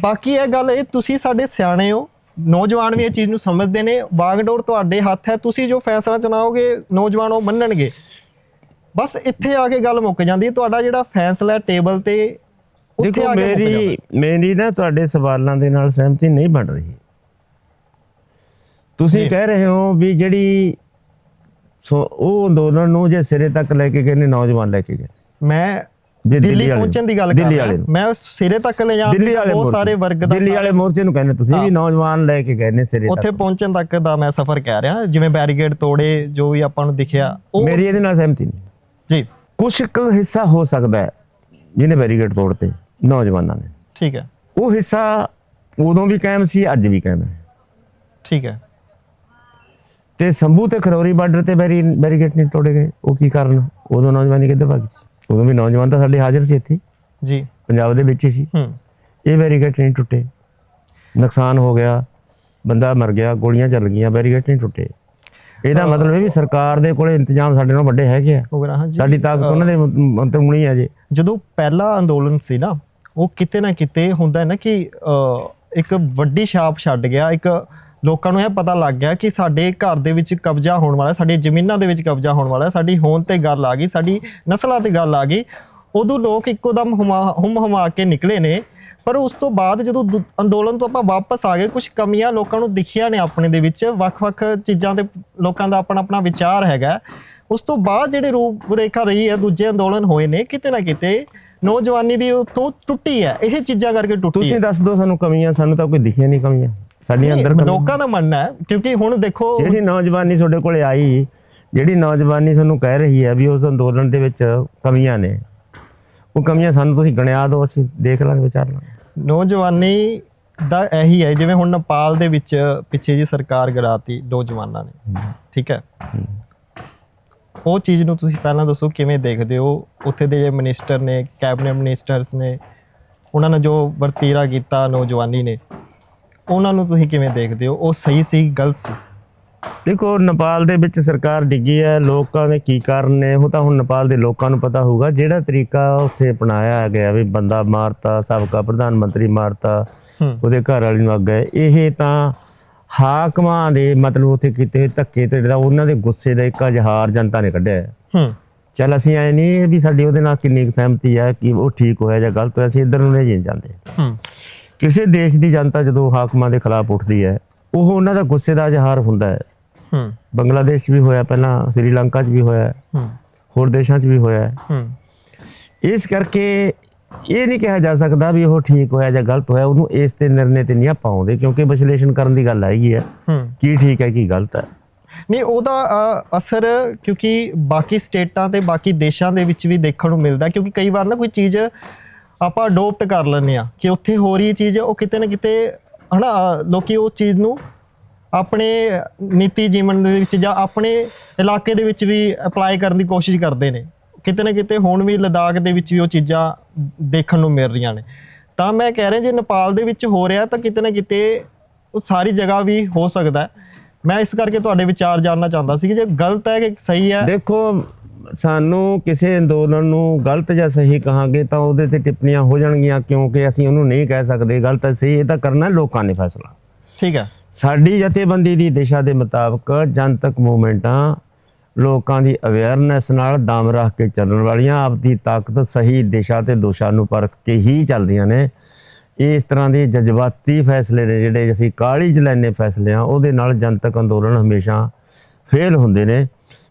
ਬਾਕੀ ਇਹ ਗੱਲ ਇਹ ਤੁਸੀਂ ਸਾਡੇ ਸਿਆਣੇ ਹੋ ਨੌਜਵਾਨ ਵੀ ਇਹ ਚੀਜ਼ ਨੂੰ ਸਮਝਦੇ ਨੇ। ਵਾਗਡੋਰ ਤੁਹਾਡੇ ਹੱਥ ਹੈ ਤੁਸੀਂ ਜੋ ਫੈਸਲਾ ਚੁਣਾਓਗੇ ਨੌਜਵਾਨ ਉਹ ਮੰਨਣਗੇ। ਬਸ ਇੱਥੇ ਆ ਕੇ ਗੱਲ ਮੁੱਕ ਜਾਂਦੀ ਹੈ ਤੁਹਾਡਾ ਜਿਹੜਾ ਫੈਸਲਾ ਹੈ ਟੇਬਲ ਤੇ ਉੱਥੇ ਦੇਖੋ ਮੇਰੀ ਮੇਰੀ ਨਾ ਤੁਹਾਡੇ ਸਵਾਲਾਂ ਦੇ ਨਾਲ ਸਹਿਮਤੀ ਨਹੀਂ ਬਣ ਰਹੀ। ਤੁਸੀਂ। ਕਹਿ ਰਹੇ ਹੋ ਵੀ ਜਿਹੜੀ ਸੋ ਉਹ ਅੰਦੋਲਨ ਨੂੰ ਜੇ ਸਿਰੇ ਤੱਕ ਲੈ ਕੇ ਗਏ ਨੇ ਨੌਜਵਾਨ ਲੈ ਕੇ ਗਏ। ਮੈਂ ਜੇ ਦਿੱਲੀ ਪਹੁੰਚਣ ਦੀ ਗੱਲ ਕਰ ਰਿਹਾ। ਮੈਂ ਉਸ ਸਿਰੇ ਤੱਕ ਲੈ ਵਾਲੇ ਬਹੁਤ ਸਾਰੇ ਵਰਗ ਦਾ ਦਿੱਲੀ ਵਾਲੇ ਮੋਰਚੇ ਨੂੰ ਕਹਿੰਦੇ ਤੁਸੀਂ ਵੀ ਨੌਜਵਾਨ ਲੈ ਕੇ ਗਏ ਨੇ ਸਿਰੇ ਉੱਥੇ ਤੱਕ ਪਹੁੰਚਣ ਤੱਕ ਦਾ ਮੈਂ ਸਫ਼ਰ ਕਹਿ ਰਿਹਾ ਜਿਵੇਂ ਬੈਰੀਗੇਡ ਤੋੜੇ ਜੋ ਵੀ ਆਪਾਂ ਨੂੰ ਦਿਖਿਆ ਉਹ ਮੇਰੀ ਇਹਦੇ ਨਾਲ ਸਹਿਮਤੀ ਨਹੀਂ। ਜੀ। ਕੁਝ ਕੁ ਹਿੱਸਾ ਹੋ ਸਕਦਾ ਹੈ ਜਿਹਨੇ ਬੈਰੀਗੇਡ ਤੋੜਤੇ ਨੌਜਵਾਨਾਂ ਨੇ। ਠੀਕ ਹੈ। ਉਹ ਹਿੱਸਾ ਉਦੋਂ ਵੀ ਕਾਇਮ ਸੀ ਅੱਜ ਵੀ ਕਾਇਮ ਹੈ। ਠੀਕ ਹੈ। ਤੇ ਸੰਭੂ ਤੇ ਖਰੋਰੀ ਬਾਰਡਰ ਤੇ ਬੈਰੀ ਬੈਰੀਗੇਡ ਨਹੀਂ ਤੋੜੇ ਗਏ। ਉਹ ਕੀ ਕਾਰਨ? ਉਦੋਂ ਨੌਜਵਾਨੀ ਕਿੱਧਰ ਭੱਜ ਸੀ ਉਦੋਂ ਵੀ ਨੌਜਵਾਨ ਤਾਂ ਸਾਡੇ ਹਾਜ਼ਰ ਸੀ ਇੱਥੇ। ਜੀ। ਪੰਜਾਬ ਦੇ ਵਿੱਚ ਹੀ ਸੀ। ਹੂੰ। ਇਹ ਬੈਰੀਗੇਡ ਨਹੀਂ ਟੁੱਟੇ। ਨੁਕਸਾਨ ਹੋ ਗਿਆ। ਬੰਦਾ ਮਰ ਗਿਆ। ਗੋਲੀਆਂ ਚੱਲ ਗਈਆਂ। ਬੈਰੀਗੇਡ ਨਹੀਂ ਟੁੱਟੇ। ਇਹਦਾ ਮਤਲਬ ਇਹ ਵੀ ਸਰਕਾਰ ਦੇ ਕੋਲੇ ਇੰਤਜ਼ਾਮ ਸਾਡੇ ਨਾਲੋਂ ਵੱਡੇ ਹੈਗੇ ਆ। ਸਾਡੀ ਤਾਕਤ ਉਹਨਾਂ ਦੇ ਅੰਤਮੁਣੀ ਹੈ ਜੀ। ਜਦੋਂ ਪਹਿਲਾ ਅੰਦੋਲਨ ਸੀ ਨਾ ਉਹ ਕਿਤੇ ਨਾ ਕਿਤੇ ਹੁੰਦਾ ਹੈ ਨਾ ਕਿ ਇੱਕ ਵੱਡੀ ਛਾਪ ਛੱਡ ਗਿਆ। ਇੱਕ ਲੋਕਾਂ ਨੂੰ ਇਹ ਪਤਾ ਲੱਗ ਗਿਆ ਕਿ ਸਾਡੇ ਘਰ ਦੇ ਵਿੱਚ ਕਬਜ਼ਾ ਹੋਣ ਵਾਲਾ ਹੈ, ਜ਼ਮੀਨਾਂ ਦੇ ਵਿੱਚ ਕਬਜ਼ਾ ਹੋਣ ਵਾਲਾ ਸਾਡੀ ਹੋਂਦ ਤੇ ਗੱਲ ਆ ਗਈ ਸਾਡੀ ਨਸਲਾਂ ਤੇ ਗੱਲ ਆ ਗਈ। ਉਦੋਂ ਲੋਕ ਇੱਕੋ ਦਮ ਹੁਮਾ ਹਮਾ ਕੇ ਨਿਕਲੇ ਨੇ ਪਰ ਉਸ ਤੋਂ ਬਾਅਦ ਜਦੋਂ ਅੰਦੋਲਨ ਤੋਂ ਆਪਾਂ ਵਾਪਸ ਆ ਗਏ ਕੁਝ ਕਮੀਆਂ ਲੋਕਾਂ ਨੂੰ ਦਿਖੀਆਂ ਨੇ ਆਪਣੇ ਦੇ ਵਿੱਚ ਵੱਖ-ਵੱਖ ਚੀਜ਼ਾਂ ਤੇ ਲੋਕਾਂ ਦਾ ਆਪਣਾ ਆਪਣਾ ਵਿਚਾਰ ਹੈਗਾ। ਉਸ ਤੋਂ ਬਾਅਦ ਜਿਹੜੇ ਰੂਪ ਰੇਖਾ ਰਹੀ ਹੈ ਦੂਜੇ ਅੰਦੋਲਨ ਹੋਏ ਨੇ ਕਿਤੇ ਨਾ ਕਿਤੇ ਨੌਜਵਾਨੀ ਵੀ ਉਤੋਂ ਟੁੱਟੀ ਹੈ ਇਹ ਚੀਜ਼ਾਂ ਕਰਕੇ ਟੁੱਟੀ ਤੁਸੀਂ ਦੱਸ ਦਿਓ ਸਾਨੂੰ ਕਮੀਆਂ ਸਾਨੂੰ ਤਾਂ ਕੋਈ ਦਿਖੀਆਂ ਨਹੀਂ ਕਮੀਆਂ। ਸਾਡੀਆਂ ਅੰਦਰ ਲੋਕਾਂ ਦਾ ਮੰਨਣਾ ਹੈ ਕਿਉਂਕਿ ਹੁਣ ਦੇਖੋ ਜਿਹੜੀ ਨੌਜਵਾਨੀ ਤੁਹਾਡੇ ਕੋਲੇ ਆਈ ਜਿਹੜੀ ਨੌਜਵਾਨੀ ਤੁਹਾਨੂੰ ਕਹਿ ਰਹੀ ਹੈ ਵੀ ਉਸ ਅੰਦੋਲਨ ਦੇ ਵਿੱਚ ਕਮੀਆਂ ਨੇ ਉਹ ਕਮੀਆਂ ਸਾਨੂੰ ਤੁਸੀਂ ਗਣਿਆ ਦਿਓ ਅਸੀਂ ਦੇਖ ਲਾਂਗੇ ਵਿਚਾਰ ਲਾਂਗੇ। ਨੌਜਵਾਨੀ ਦਾ ਇਹੀ ਹੈ ਜਿਵੇਂ ਹੁਣ ਨੇਪਾਲ ਦੇ ਵਿੱਚ ਪਿੱਛੇ ਜੀ ਸਰਕਾਰ ਗਰਾਤੀ ਨੌਜਵਾਨਾਂ ਨੇ ਠੀਕ ਹੈ? ਉਹ ਚੀਜ਼ ਨੂੰ ਤੁਸੀਂ ਪਹਿਲਾਂ ਦੱਸੋ ਕਿਵੇਂ ਦੇਖਦੇ ਹੋ? ਉੱਥੇ ਦੇ ਜਿਹੜੇ ਮਿਨਿਸਟਰ ਨੇ ਕੈਬਨਿਟ ਮਿਨਿਸਟਰਸ ਨੇ ਉਹਨਾਂ ਨੇ ਜੋ ਵਰਤੀਰਾ ਕੀਤਾ ਨੌਜਵਾਨੀ ਨੇ ਉਹਨਾਂ ਨੂੰ ਤੁਸੀਂ ਕਿਵੇਂ ਦੇਖਦੇ ਹੋ? ਉਹ ਸਹੀ ਸੀ ਗਲਤ ਸੀ? ਦੇਖੋ ਨੇਪਾਲ ਦੇ ਵਿੱਚ ਸਰਕਾਰ ਡਿੱਗੀ ਹੈ ਲੋਕਾਂ ਦੇ ਕੀ ਕਾਰਨ ਨੇ ਉਹ ਤਾਂ ਹੁਣ ਨੇਪਾਲ ਦੇ ਲੋਕਾਂ ਨੂੰ ਪਤਾ ਹੋਊਗਾ। ਜਿਹੜਾ ਤਰੀਕਾ ਉੱਥੇ ਅਪਣਾਇਆ ਗਿਆ ਵੀ ਬੰਦਾ ਮਾਰਤਾ ਸਾਬਕਾ ਪ੍ਰਧਾਨ ਮੰਤਰੀ ਮਾਰਤਾ ਉਹਦੇ ਘਰ ਵਾਲੀ ਨੂੰ ਅੱਗ ਹੈ ਇਹ ਤਾਂ ਹਾਕਮਾਂ ਦੇ ਮਤਲਬ ਉੱਥੇ ਕੀਤੇ ਧੱਕੇ ਤੇ ਜਿਹੜਾ ਉਹਨਾਂ ਦੇ ਗੁੱਸੇ ਦਾ ਇੱਕ ਇਜ਼ਹਾਰ ਜਨਤਾ ਨੇ ਕੱਢਿਆ ਹੈ। ਚੱਲ ਅਸੀਂ ਐ ਨਹੀਂ ਵੀ ਸਾਡੀ ਉਹਦੇ ਨਾਲ ਕਿੰਨੀ ਸਹਿਮਤੀ ਹੈ ਕਿ ਉਹ ਠੀਕ ਹੋਇਆ ਜਾਂ ਗਲਤ ਹੋਇਆ ਅਸੀਂ ਇੱਧਰ ਨੂੰ ਨਹੀਂ ਜਾਂਦੇ ਹੂੰ। ਕਿਸੇ ਦੇਸ਼ ਦੀ ਜਨਤਾ ਜਦੋਂ ਹਾਕਮਾਂ ਦੇ ਖਿਲਾਫ ਉੱਠਦੀ ਹੈ ਉਹ ਉਹਨਾਂ ਦਾ ਗੁੱਸੇ ਦਾ ਇਜ਼ਹਾਰ ਹੁੰਦਾ ਹੈ। ਹੂੰ। ਬੰਗਲਾਦੇਸ਼ ਵੀ ਹੋਇਆ ਪਹਿਲਾਂ ਸ੍ਰੀਲੰਕਾ 'ਚ ਵੀ ਹੋਇਆ ਹੂੰ। ਹੋਰ ਦੇਸ਼ਾਂ 'ਚ ਵੀ ਹੋਇਆ। ਹੂੰ। ਇਸ ਕਰਕੇ ਇਹ ਨਹੀਂ ਕਿਹਾ ਜਾ ਸਕਦਾ ਵੀ ਉਹ ਠੀਕ ਹੋਇਆ ਜਾਂ ਗਲਤ ਹੋਇਆ ਉਹਨੂੰ ਇਸ ਤੇ ਨਿਰਣੇ ਤੇ ਨਹੀਂ ਆਪਾਂ ਆਉਂਦੇ ਕਿਉਂਕਿ ਵਿਸ਼ਲੇਸ਼ਣ ਕਰਨ ਦੀ ਗੱਲ ਆਏਗੀ ਹੈ ਕੀ ਠੀਕ ਹੈ ਕੀ ਗਲਤ ਹੈ। ਨਹੀਂ ਉਹਦਾ ਅਸਰ ਕਿਉਂਕਿ ਬਾਕੀ ਸਟੇਟਾਂ ਤੇ ਬਾਕੀ ਦੇਸ਼ਾਂ ਦੇ ਵਿੱਚ ਵੀ ਦੇਖਣ ਨੂੰ ਮਿਲਦਾ ਕਿਉਂਕਿ ਕਈ ਵਾਰ ਨਾ ਕੋਈ ਚੀਜ਼ ਆਪਾਂ ਅਡਾਪਟ ਕਰ ਲੈਂਦੇ ਆ ਕਿ ਉੱਥੇ ਹੋ ਰਹੀ ਚੀਜ਼ ਉਹ ਕਿਤੇ ਨਾ ਕਿਤੇ ਹਨਾ ਅ, ਲੋਕੀ ਉਹ ਚੀਜ਼ ਨੂੰ ਆਪਣੇ ਨੀਤੀ ਜੀਵਨ ਦੇ ਵਿੱਚ ਜਾਂ ਆਪਣੇ ਇਲਾਕੇ ਦੇ ਵਿੱਚ ਵੀ ਅਪਲਾਈ ਕਰਨ ਦੀ ਕੋਸ਼ਿਸ਼ ਕਰਦੇ ਨੇ। ਕਿਤੇ ਨਾ ਕਿਤੇ ਹੁਣ ਵੀ ਲਦਾਖ ਦੇ ਵਿੱਚ ਵੀ ਉਹ ਚੀਜ਼ਾਂ ਦੇਖਣ ਨੂੰ ਮਿਲ ਰਹੀਆਂ ਨੇ। ਤਾਂ ਮੈਂ ਕਹਿ ਰਿਹਾ ਜੇ ਨੇਪਾਲ ਦੇ ਵਿੱਚ ਹੋ ਰਿਹਾ ਤਾਂ ਕਿਤੇ ਨਾ ਕਿਤੇ ਉਹ ਸਾਰੀ ਜਗ੍ਹਾ ਵੀ ਹੋ ਸਕਦਾ। ਮੈਂ ਇਸ ਕਰਕੇ ਤੁਹਾਡੇ ਵਿਚਾਰ ਜਾਣਨਾ ਚਾਹੁੰਦਾ ਸੀ ਕਿ ਜੇ ਗਲਤ ਹੈ ਕਿ ਸਹੀ ਹੈ। ਦੇਖੋ ਸਾਨੂੰ ਕਿਸੇ ਅੰਦੋਲਨ ਨੂੰ ਗਲਤ ਜਾਂ ਸਹੀ ਕਹਾਂਗੇ ਤਾਂ ਉਹਦੇ ਤੇ ਟਿੱਪਣੀਆਂ ਹੋ ਜਾਣਗੀਆਂ ਕਿਉਂਕਿ ਅਸੀਂ ਉਹਨੂੰ ਨਹੀਂ ਕਹਿ ਸਕਦੇ। ਗਲਤ ਹੈ ਸਹੀ ਇਹ ਤਾਂ ਕਰਨਾ ਲੋਕਾਂ ਨੇ ਫੈਸਲਾ। ਠੀਕ ਹੈ। ਸਾਡੀ ਜਥੇਬੰਦੀ ਦੀ ਦਿਸ਼ਾ ਦੇ ਮੁਤਾਬਕ ਜਨਤਕ ਮੂਵਮੈਂਟਾਂ ਲੋਕਾਂ ਦੀ ਅਵੇਅਰਨੈਸ ਨਾਲ ਦਮ ਰੱਖ ਕੇ ਚੱਲਣ ਵਾਲੀਆਂ ਆਪਦੀ ਤਾਕਤ ਸਹੀ ਦਿਸ਼ਾ ਤੇ ਦੋਸ਼ਾਂ ਨੂੰ ਪਰਖ ਕੇ ਹੀ ਚੱਲਦੀਆਂ ਨੇ। ਇਸ ਤਰ੍ਹਾਂ ਦੇ ਜਜ਼ਬਾਤੀ ਫੈਸਲੇ ਨੇ ਜਿਹੜੇ ਅਸੀਂ ਕਾਹਲੀ ਚ ਲੈਨੇ ਫੈਸਲੇ ਆ ਉਹਦੇ ਨਾਲ ਜਨਤਕ ਅੰਦੋਲਨ ਹਮੇਸ਼ਾ ਫੇਲ ਹੁੰਦੇ ਨੇ।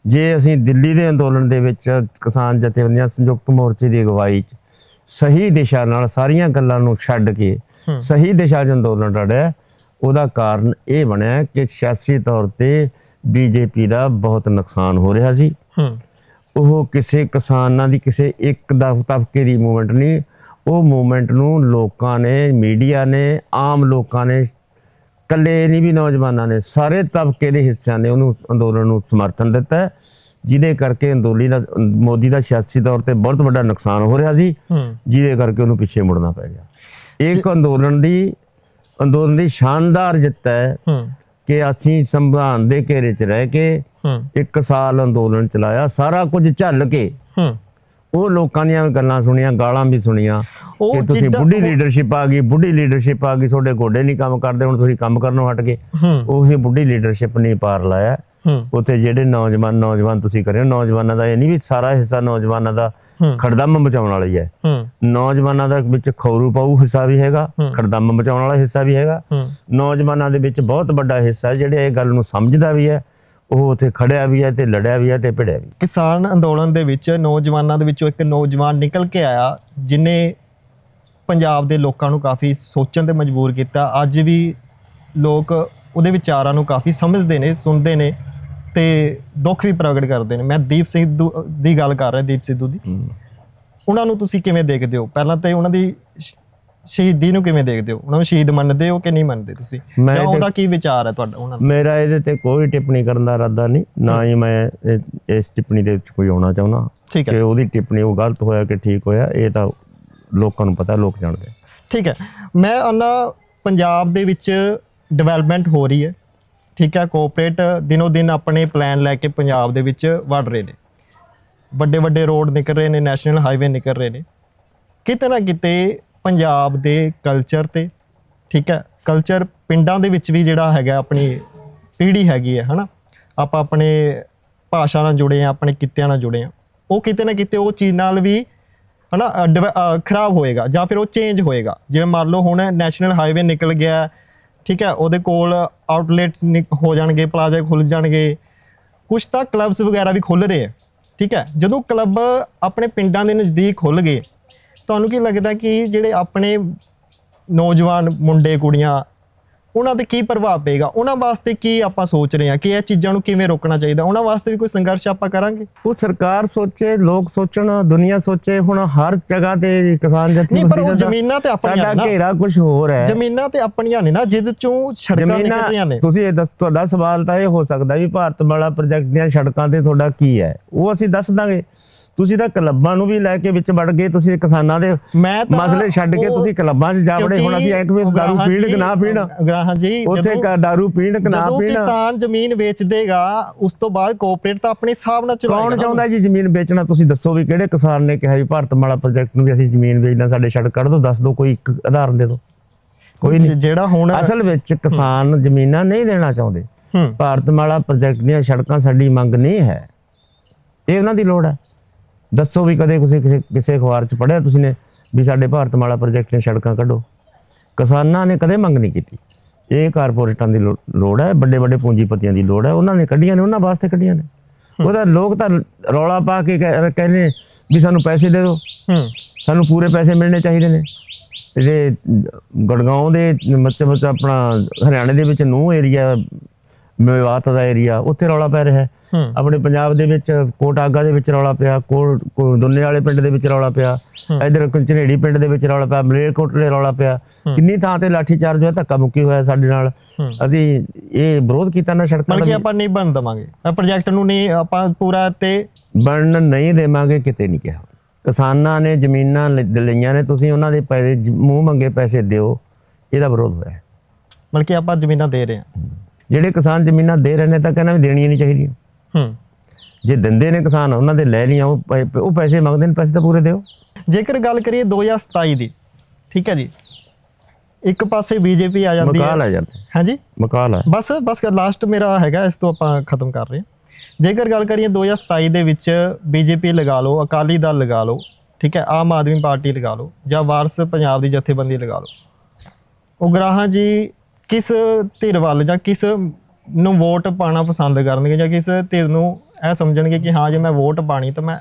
ਜੇ ਅਸੀਂ ਦਿੱਲੀ ਦੇ ਅੰਦੋਲਨ ਦੇ ਵਿੱਚ ਕਿਸਾਨ ਜਥੇਬੰਦੀਆਂ ਸੰਯੁਕਤ ਮੋਰਚੇ ਦੀ ਅਗਵਾਈ 'ਚ ਸਹੀ ਦਿਸ਼ਾ ਨਾਲ ਸਾਰੀਆਂ ਗੱਲਾਂ ਨੂੰ ਛੱਡ ਕੇ। ਸਹੀ ਦਿਸ਼ਾ 'ਚ ਅੰਦੋਲਨ ਲੜਿਆ ਉਹਦਾ ਕਾਰਨ ਇਹ ਬਣਿਆ ਕਿ ਸਿਆਸੀ ਤੌਰ ਤੇ ਬੀਜੇਪੀ ਦਾ ਬਹੁਤ ਨੁਕਸਾਨ ਹੋ ਰਿਹਾ ਸੀ ਉਹ ਕਿਸੇ ਕਿਸਾਨਾਂ ਦੀ ਕਿਸੇ ਇੱਕ ਦਾ ਤਬਕੇ ਦੀ ਮੂਵਮੈਂਟ ਨਹੀਂ ਉਹ ਮੂਵਮੈਂਟ ਨੂੰ ਲੋਕਾਂ ਨੇ ਮੀਡੀਆ ਨੇ ਆਮ ਲੋਕਾਂ ਨੇ ਕੱਲੇ ਨਹੀਂ ਵੀ ਨੌਜਵਾਨਾਂ ਨੇ ਸਾਰੇ ਤਬਕੇ ਦੇ ਹਿੱਸਿਆਂ ਨੇ ਉਹਨੂੰ ਅੰਦੋਲਨ ਨੂੰ ਸਮਰਥਨ ਦਿੱਤਾ ਜਿਹਦੇ ਕਰਕੇ ਅੰਦੋਲਨ ਦਾ ਮੋਦੀ ਦਾ ਸਿਆਸੀ ਤੌਰ ਤੇ ਬਹੁਤ ਵੱਡਾ ਨੁਕਸਾਨ ਹੋ ਰਿਹਾ ਸੀ ਜਿਹਦੇ ਕਰਕੇ ਉਹਨੂੰ ਪਿੱਛੇ ਮੁੜਨਾ ਪੈ ਗਿਆ। ਇੱਕ ਅੰਦੋਲਨ ਦੀ ਅੰਦੋਲਨ ਦੀ ਸ਼ਾਨਦਾਰ ਜਿੱਤ ਹੈ ਕਿ ਅਸੀਂ ਸੰਵਿਧਾਨ ਦੇ ਘੇਰੇ 'ਚ ਰਹਿ ਕੇ ਇੱਕ ਸਾਲ ਅੰਦੋਲਨ ਚਲਾਇਆ ਸਾਰਾ ਕੁਝ ਝੱਲ ਕੇ ਉਹ ਲੋਕਾਂ ਦੀਆਂ ਗੱਲਾਂ ਸੁਣੀਆਂ ਗਾਲਾਂ ਵੀ ਸੁਣੀਆਂ ਉਹ ਕਿ ਤੁਸੀਂ ਬੁੱਢੀ ਲੀਡਰਸ਼ਿਪ ਆ ਗਈ ਬੁੱਢੀ ਲੀਡਰਸ਼ਿਪ ਆ ਗਈ ਤੁਹਾਡੇ ਗੋਡੇ ਨਹੀਂ ਕੰਮ ਕਰਦੇ ਹੁਣ ਤੁਸੀਂ ਕੰਮ ਕਰਨੋਂ ਹਟ ਗਏ। ਉਹੀ ਬੁੱਢੀ ਲੀਡਰਸ਼ਿਪ ਨੇ ਪਾਰ ਲਾਇਆ। ਉੱਥੇ ਜਿਹੜੇ ਨੌਜਵਾਨ ਨੌਜਵਾਨ ਤੁਸੀਂ ਕਰਿਓ ਨੌਜਵਾਨਾਂ ਦਾ ਇਹ ਨਹੀਂ ਵੀ ਸਾਰਾ ਹਿੱਸਾ ਨੌਜਵਾਨਾਂ ਦਾ ਖੜਦਮ ਮਚਾਉਣ ਵਾਲਾ ਹੀ ਨੌਜਵਾਨਾਂ ਦਾ ਵਿੱਚ ਖੌਰੂ ਪਾਊ ਹਿੱਸਾ ਵੀ ਹੈਗਾ। ਖੜਦਮ ਮਚਾਉਣ ਵਾਲਾ ਹਿੱਸਾ ਵੀ ਹੈਗਾ। ਨੌਜਵਾਨਾਂ ਦੇ ਵਿੱਚ ਬਹੁਤ ਵੱਡਾ ਹਿੱਸਾ ਜਿਹੜੇ ਇਹ ਗੱਲ ਨੂੰ ਸਮਝਦਾ ਵੀ ਹੈ ਉਹ ਉੱਥੇ ਖੜਿਆ ਵੀ ਹੈ ਤੇ ਲੜਿਆ ਵੀ ਹੈ ਤੇ ਭਿੜਿਆ ਵੀ ਕਿਸਾਨ ਅੰਦੋਲਨ ਦੇ ਵਿੱਚ ਨੌਜਵਾਨਾਂ ਦੇ ਵਿੱਚੋਂ ਇੱਕ ਨੌਜਵਾਨ ਨਿਕਲ ਕੇ ਆਇਆ ਜਿਨੇ ਪੰਜਾਬ ਦੇ ਲੋਕਾਂ ਨੂੰ ਕਾਫੀ ਸੋਚਣ ਤੇ ਮਜਬੂਰ ਕੀਤਾ। ਅੱਜ ਵੀ ਲੋਕ ਉਹਦੇ ਵਿਚਾਰਾਂ ਨੂੰ ਕਾਫੀ ਸਮਝਦੇ ਨੇ ਸੁਣਦੇ ਨੇ ਤੇ ਦੁੱਖ ਵੀ ਪ੍ਰਗਟ ਕਰਦੇ ਨੇ। ਮੈਂ ਦੀਪ ਸਿੱਧੂ ਦੀ ਗੱਲ ਕਰ ਰਿਹਾ ਦੀਪ ਸਿੱਧੂ ਦੀ। ਉਹਨਾਂ ਨੂੰ ਤੁਸੀਂ ਕਿਵੇਂ ਦੇਖਦੇ ਹੋ? ਪਹਿਲਾਂ ਤੇ ਉਹਨਾਂ ਦੀ ਸ਼ਹੀਦੀ ਨੂੰ ਕਿਵੇਂ ਦੇਖਦੇ ਹੋ? ਉਹਨਾਂ ਨੂੰ ਸ਼ਹੀਦ ਮੰਨਦੇ ਹੋ ਕਿ ਨਹੀਂ ਮੰਨਦੇ ਤੁਸੀਂ? ਮੈਂ ਜਾਂ ਉਹਦਾ ਕੀ ਵਿਚਾਰ ਹੈ ਤੁਹਾਡਾ ਉਹਨਾਂ ਦਾ? ਮੇਰਾ ਇਹਦੇ ਤੇ ਕੋਈ ਟਿੱਪਣੀ ਕਰਨ ਦਾ ਇਰਾਦਾ ਨਹੀਂ ਨਾ ਹੀ ਮੈਂ ਇਹ- ਇਸ ਟਿੱਪਣੀ ਦੇ ਵਿੱਚ ਕੋਈ ਆਉਣਾ ਚਾਹੁੰਦਾ। ਠੀਕ ਕਿ ਹੈ ਉਹਦੀ ਟਿੱਪਣੀ ਉਹ ਗਲਤ ਹੋਇਆ ਕਿ ਠੀਕ ਹੋਇਆ ਇਹ ਤਾਂ ਲੋਕਾਂ ਨੂੰ ਪਤਾ ਲੋਕ ਜਾਣਦੇ ਠੀਕ ਹੈ। ਮੈਂ ਅੰਨਾ ਪੰਜਾਬ ਦੇ ਵਿੱਚ ਡਿਵੈਲਪਮੈਂਟ ਹੋ ਰਹੀ ਹੈ। ਠੀਕ ਹੈ ਕੋਆਪਰੇਟ ਦਿਨੋ ਦਿਨ ਆਪਣੇ ਪਲਾਨ ਲੈ ਕੇ ਪੰਜਾਬ ਦੇ ਵਿੱਚ ਵੜ ਰਹੇ ਨੇ। ਵੱਡੇ ਵੱਡੇ ਰੋਡ ਨਿਕਲ ਰਹੇ ਨੇ ਨੈਸ਼ਨਲ ਹਾਈਵੇ ਨਿਕਲ ਰਹੇ ਨੇ। ਕਿਤੇ ਨਾ ਕਿਤੇ ਪੰਜਾਬ ਦੇ ਕਲਚਰ ਤੇ ਠੀਕ ਹੈ? ਕਲਚਰ ਪਿੰਡਾਂ ਦੇ ਵਿੱਚ ਵੀ ਜਿਹੜਾ ਹੈਗਾ ਆਪਣੀ ਪੀੜ੍ਹੀ ਹੈਗੀ ਹੈ ਹਨਾ? ਆਪਾਂ ਆਪਣੇ ਭਾਸ਼ਾ ਨਾਲ ਜੁੜੇ ਆ ਆਪਣੇ ਕਿੱਤਿਆਂ ਨਾਲ ਜੁੜੇ ਆ ਉਹ ਕਿਤੇ ਨਾ ਕਿਤੇ ਉਹ ਚੀਜ਼ ਨਾਲ ਵੀ ਹਨਾ ਅ, ਡਿਵੈ- ਖਰਾਬ ਹੋਏਗਾ ਜਾਂ ਫਿਰ ਉਹ ਚੇਂਜ ਹੋਏਗਾ। ਜਿਵੇਂ ਮੰਨ ਲਓ ਹੁਣ ਨੈਸ਼ਨਲ ਹਾਈਵੇ ਨਿਕਲ ਗਿਆ ਠੀਕ ਹੈ? ਉਹਦੇ ਕੋਲ ਆਊਟਲੈਟਸ ਹੋ ਜਾਣਗੇ ਪਲਾਜ਼ਾ ਖੁੱਲ ਜਾਣਗੇ। ਕੁਝ ਤਾਂ ਕਲੱਬਸ ਵਗੈਰਾ ਵੀ ਖੁੱਲ ਰਹੇ ਆ ਠੀਕ ਹੈ? ਜਦੋਂ ਕਲੱਬ ਆਪਣੇ ਪਿੰਡਾਂ ਦੇ ਨਜ਼ਦੀਕ ਖੁੱਲ ਗਏ ਤੁਹਾਨੂੰ ਕੀ ਲੱਗਦਾ ਕਿ ਜਿਹੜੇ ਆਪਣੇ ਨੌਜਵਾਨ ਮੁੰਡੇ ਕੁੜੀਆਂ ਉਹਨਾਂ ਤੇ ਕੀ ਪ੍ਰਭਾਵ ਪਏਗਾ? ਉਹਨਾਂ ਵਾਸਤੇ ਕੀ ਆਪਾਂ ਸੋਚ ਰਹੇ ਹਾਂ ਕਿ ਇਹ ਚੀਜ਼ਾਂ ਨੂੰ ਕਿਵੇਂ ਰੋਕਣਾ ਚਾਹੀਦਾ? ਉਹਨਾਂ ਵਾਸਤੇ ਵੀ ਕੋਈ ਸੰਘਰਸ਼ ਆਪਾਂ ਕਰਾਂਗੇ? ਉਹ ਸਰਕਾਰ ਸੋਚੇ ਲੋਕ ਸੋਚਣ ਦੁਨੀਆ ਸੋਚੇ ਹੁਣ ਹਰ ਜਗ੍ਹਾ ਤੇ ਕਿਸਾਨ ਨਹੀਂ ਪਰ ਉਹ ਜਥੇਬੰਦੀ ਜ਼ਮੀਨਾਂ ਤੇ ਆਪਣੀਆਂ ਸਾਡਾ ਘੇਰਾ ਕੁਝ ਹੋਰ ਹੈ। ਜ਼ਮੀਨਾਂ ਤੇ ਆਪਣੀਆਂ ਨੇ ਨਾ ਜਿਹਦੇ ਚੋਂ ਸੜਕਾਂ ਨਿਕਲ ਰਹੀਆਂ ਜ਼ਮੀਨਾਂ ਨੇ। ਤੁਸੀਂ ਇਹ ਦੱਸ ਤੁਹਾਡਾ ਸਵਾਲ ਤਾਂ ਇਹ ਹੋ ਸਕਦਾ ਵੀ ਭਾਰਤ ਵਾਲਾ ਪ੍ਰੋਜੈਕਟ ਦੀਆਂ ਸੜਕਾਂ ਤੇ ਤੁਹਾਡਾ ਕੀ ਹੈ? ਉਹ ਅਸੀਂ ਦੱਸ ਦਾਂਗੇ। ਤੁਸੀਂ ਤਾਂ ਕਲੱਬਾਂ ਨੂੰ ਵੀ ਲੈ ਕੇ ਵਿੱਚ ਵੜ ਗਏ ਤੁਸੀਂ ਕਿਸਾਨਾਂ ਦੇ ਮੈਂ ਤਾਂ ਮਸਲੇ ਛੱਡ ਕੇ ਤੁਸੀਂ ਕਲੱਬਾਂ 'ਚ ਜਾ ਵੜੇ। ਹੁਣ ਅਸੀਂ ਐ ਕਿ ਦਾਰੂ ਪੀਣ ਕਿ ਨਾ ਪੀਣ? ਉਗਰਾਹਾਂ ਜੀ ਉੱਥੇ ਦਾਰੂ ਪੀਣ ਕਿ ਨਾ ਪੀਣ? ਕਿਸਾਨ ਜ਼ਮੀਨ ਵੇਚ ਦੇਗਾ ਉਸ ਤੋਂ ਬਾਅਦ ਕੋਆਪਰੇਟ ਤਾਂ ਆਪਣੇ ਹਿਸਾਬ ਨਾਲ ਚਲਾਏਗਾ ਕੌਣ। ਚਾਹੁੰਦਾ ਜੀ ਜ਼ਮੀਨ ਵੇਚਣਾ? ਤੁਸੀਂ ਦੱਸੋ ਵੀ ਕਿਹੜੇ ਕਿਸਾਨ ਨੇ ਕਿਹਾ ਵੀ ਭਾਰਤ ਮਾਲਾ ਪ੍ਰੋਜੈਕਟ ਨੂੰ ਵੀ ਅਸੀਂ ਜ਼ਮੀਨ ਵੇਚਣਾ ਸਾਡੇ ਛੱਡ ਕੱਢ ਦਿਓ ਦੱਸ ਦਿਓ ਕੋਈ ਇੱਕ ਉਦਾਹਰਨ ਦੇ ਦਿਓ। ਕੋਈ ਨਹੀਂ। ਜਿਹੜਾ ਹੁਣ ਅਸਲ ਵਿੱਚ ਕਿਸਾਨ ਜ਼ਮੀਨਾਂ ਨਹੀਂ ਦੇਣਾ ਚਾਹੁੰਦੇ। ਭਾਰਤ ਮਾਲਾ ਪ੍ਰੋਜੈਕਟ ਦੀਆਂ ਸੜਕਾਂ ਸਾਡੀ ਮੰਗ ਨਹੀਂ ਹੈ। ਇਹ ਉਹਨਾਂ ਦੀ ਲੋੜ ਹੈ। ਦੱਸੋ ਵੀ ਕਦੇ ਕਿਸੇ ਕਿਸੇ ਕਿਸੇ ਅਖਬਾਰ 'ਚ ਪੜਿਆ ਤੁਸੀਂ ਨੇ ਵੀ ਸਾਡੇ ਭਾਰਤ ਮਾਲਾ ਪ੍ਰੋਜੈਕਟ ਦੀਆਂ ਸੜਕਾਂ ਕੱਢੋ? ਕਿਸਾਨਾਂ ਨੇ ਕਦੇ ਮੰਗ ਨਹੀਂ ਕੀਤੀ। ਇਹ ਕਾਰਪੋਰੇਟਾਂ ਦੀ ਲੋੜ ਹੈ ਵੱਡੇ ਵੱਡੇ ਪੂੰਜੀਪਤੀਆਂ ਦੀ ਲੋੜ ਹੈ ਉਹਨਾਂ ਨੇ ਕੱਢੀਆਂ ਨੇ ਉਹਨਾਂ ਵਾਸਤੇ ਕੱਢੀਆਂ ਨੇ। ਉਹਦਾ ਲੋਕ ਤਾਂ ਰੌਲਾ ਪਾ ਕੇ ਕਹਿ- ਕਹਿੰਦੇ ਵੀ ਸਾਨੂੰ ਪੈਸੇ ਦੇ ਦਿਓ। ਹੂੰ। ਸਾਨੂੰ ਪੂਰੇ ਪੈਸੇ ਮਿਲਣੇ ਚਾਹੀਦੇ ਨੇ। ਤੇ ਜੇ ਗੜਗਾਉਂ ਦੇ ਮਤਲਬ ਮਤਲਬ ਆਪਣਾ ਹਰਿਆਣੇ ਦੇ ਵਿੱਚ ਨੂਹ ਏਰੀਆ ਮੇਵਾਤ ਦਾ ਏਰੀਆ ਉੱਥੇ ਰੌਲਾ ਪੈ ਰਿਹਾ ਹੂੰ। ਆਪਣੇ ਪੰਜਾਬ ਦੇ ਵਿੱਚ ਕੋਟਾਗਾ ਦੇ ਵਿੱਚ ਰੌਲਾ ਪਿਆ ਕੋਟ ਦੁੰਨੇ ਵਾਲੇ ਪਿੰਡ ਦੇ ਵਿੱਚ ਰੌਲਾ ਪਿਆ ਇਧਰ ਝਨੇੜੀ ਪਿੰਡ ਦੇ ਵਿੱਚ ਰੌਲਾ ਪਿਆ ਮਲੇਰਕੋਟਲੇ ਰੌਲਾ ਪਿਆ। ਕਿੰਨੀ ਥਾਂ ਤੇ ਲਾਠੀ ਚਾਰਜ ਹੋਇਆ ਧੱਕਾ ਮੁੱਕੀ ਹੋਇਆ ਸਾਡੇ ਨਾਲ। ਅਸੀਂ ਇਹ ਵਿਰੋਧ ਕੀਤਾ ਨਾ ਸੜਕਾਂ ਮਤਲਬ ਕਿ ਦਾ ਆਪਾਂ ਨਹੀਂ ਬਣ ਦਵਾਂਗੇ। ਪ੍ਰੋਜੈਕਟ ਨੂੰ ਨਹੀਂ ਆਪਾਂ ਪੂਰਾ ਤੇ ਬਣਨ ਨਹੀਂ ਦੇਵਾਂਗੇ ਕਿਤੇ ਨਹੀਂ ਕਿਹਾ। ਕਿਸਾਨਾਂ ਨੇ ਜ਼ਮੀਨਾਂ ਲਈਆਂ ਨੇ ਤੁਸੀਂ ਉਹਨਾਂ ਦੇ ਪੈਸੇ ਮੂੰਹ ਮੰਗੇ ਪੈਸੇ ਦਿਓ। ਇਹਦਾ ਵਿਰੋਧ ਹੋਇਆ। ਹੈ। ਮਤਲਬ ਕਿ ਆਪਾਂ ਜ਼ਮੀਨਾਂ ਦੇ ਰਹੇ ਹਾਂ। ਜਿਹੜੇ ਕਿਸਾਨ ਜ਼ਮੀਨਾਂ ਦੇ ਰਹੇ ਨੇ ਤਾਂ ਕਹਿੰਦਾ ਵੀ ਦੇਣੀਆਂ ਨਹੀਂ ਚਾਹੀਦੀਆਂ। ਹੂੰ। ਜੇ ਦਿੰਦੇ ਨੇ ਕਿਸਾਨ ਉਹਨਾਂ ਦੇ ਲੈ ਲੀਆਂ ਉਹ ਪੈਸੇ ਮੰਗਦੇ ਨੇ ਪੈਸੇ ਤਾਂ ਪੂਰੇ ਦਿਓ। ਜੇਕਰ ਗੱਲ ਕਰੀਏ 2027 ਦੀ ਠੀਕ ਹੈ ਜੀ। ਇੱਕ ਪਾਸੇ ਬੀਜੇਪੀ ਆ ਜਾਂਦੀ ਮਕਾਲ ਹੈ ਆ ਜਾਂਦਾ। ਹਾਂਜੀ? ਮਕਾਲ ਆ। ਬਸ ਬਸ ਲਾਸਟ ਮੇਰਾ ਹੈਗਾ ਇਸ ਤੋਂ ਆਪਾਂ ਖਤਮ ਕਰ ਰਹੇ ਹਾਂ। ਜੇਕਰ ਗੱਲ ਕਰੀਏ 2027 ਦੇ ਵਿੱਚ ਬੀਜੇਪੀ ਲਗਾ ਲਓ ਅਕਾਲੀ ਦਲ ਲਗਾ ਲਓ ਠੀਕ ਹੈ ਆਮ ਆਦਮੀ ਪਾਰਟੀ ਲਗਾ ਲਓ ਜਾਂ ਵਾਰਸ ਪੰਜਾਬ ਦੀ ਜਥੇਬੰਦੀ ਲਗਾ ਲਓ। ਉਗਰਾਹਾਂ ਜੀ ਕਿਸ ਧਿਰ ਵੱਲ ਜਾਂ ਕਿਸ ਨੂੰ ਵੋਟ ਪਾਣਾ ਪਸੰਦ ਕਰਨਗੇ ਜਾਂ ਕਿਸ ਧਿਰ ਨੂੰ ਇਹ ਸਮਝਣਗੇ ਕਿ ਹਾਂ ਜੇ ਮੈਂ ਵੋਟ ਪਾਣੀ ਤਾਂ ਮੈਂ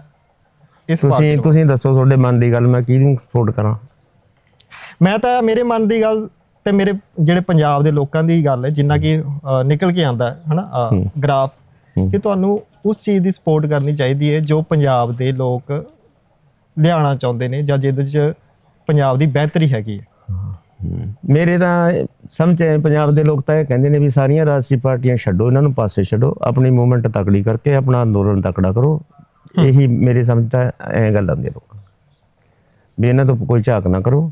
ਇਸ ਤੁਸੀਂ ਤੁਸੀਂ ਦੱਸੋ ਤੁਹਾਡੇ ਮਨ ਦੀ ਗੱਲ ਮੈਂ ਕਿਹਨੂੰ ਸਪੋਰਟ ਕਰਾਂ? ਮੈਂ ਤਾਂ ਮੇਰੇ ਮਨ ਦੀ ਗੱਲ ਤੇ ਮੇਰੇ ਜਿਹੜੇ ਪੰਜਾਬ ਦੇ ਲੋਕਾਂ ਦੀ ਗੱਲ ਹੈ ਜਿੰਨਾ ਕਿ ਅ, ਨਿਕਲ ਕੇ ਆਂਦਾ ਹੈ ਹਨਾ? ਗ੍ਰਾਫ। ਕਿ ਤੁਹਾਨੂੰ ਉਸ ਚੀਜ਼ ਦੀ ਸਪੋਰਟ ਕਰਨੀ ਚਾਹੀਦੀ ਹੈ ਜੋ ਪੰਜਾਬ ਦੇ ਲੋਕ ਲਿਆਉਣਾ ਚਾਹੁੰਦੇ ਨੇ ਜਾਂ ਜਿਹਦੇ 'ਚ ਪੰਜਾਬ ਦੀ ਬਿਹਤਰੀ ਹੈਗੀ ਹੈ। ਮੇਰੇ ਤਾਂ ਸਮਝ ਪੰਜਾਬ ਦੇ ਲੋਕ ਤਾਂ ਇਹ ਕਹਿੰਦੇ ਨੇ ਵੀ ਸਾਰੀਆਂ ਰਾਜਸੀ ਪਾਰਟੀਆਂ ਛੱਡੋ ਇਹਨਾਂ ਨੂੰ ਪਾਸੇ ਛੱਡੋ ਆਪਣੀ ਮੂਵਮੈਂਟ ਤਕੜੀ ਕਰਕੇ ਆਪਣਾ ਅੰਦੋਲਨ ਤਕੜਾ ਕਰੋ। ਇਹੀ ਮੇਰੇ ਸਮਝ ਤਾਂ ਐ ਗੱਲ ਆਉਂਦੀ ਲੋਕਾਂ। ਵੀ ਇਹਨਾਂ ਤੋਂ ਕੋਈ ਝਾਕ ਨਾ ਕਰੋ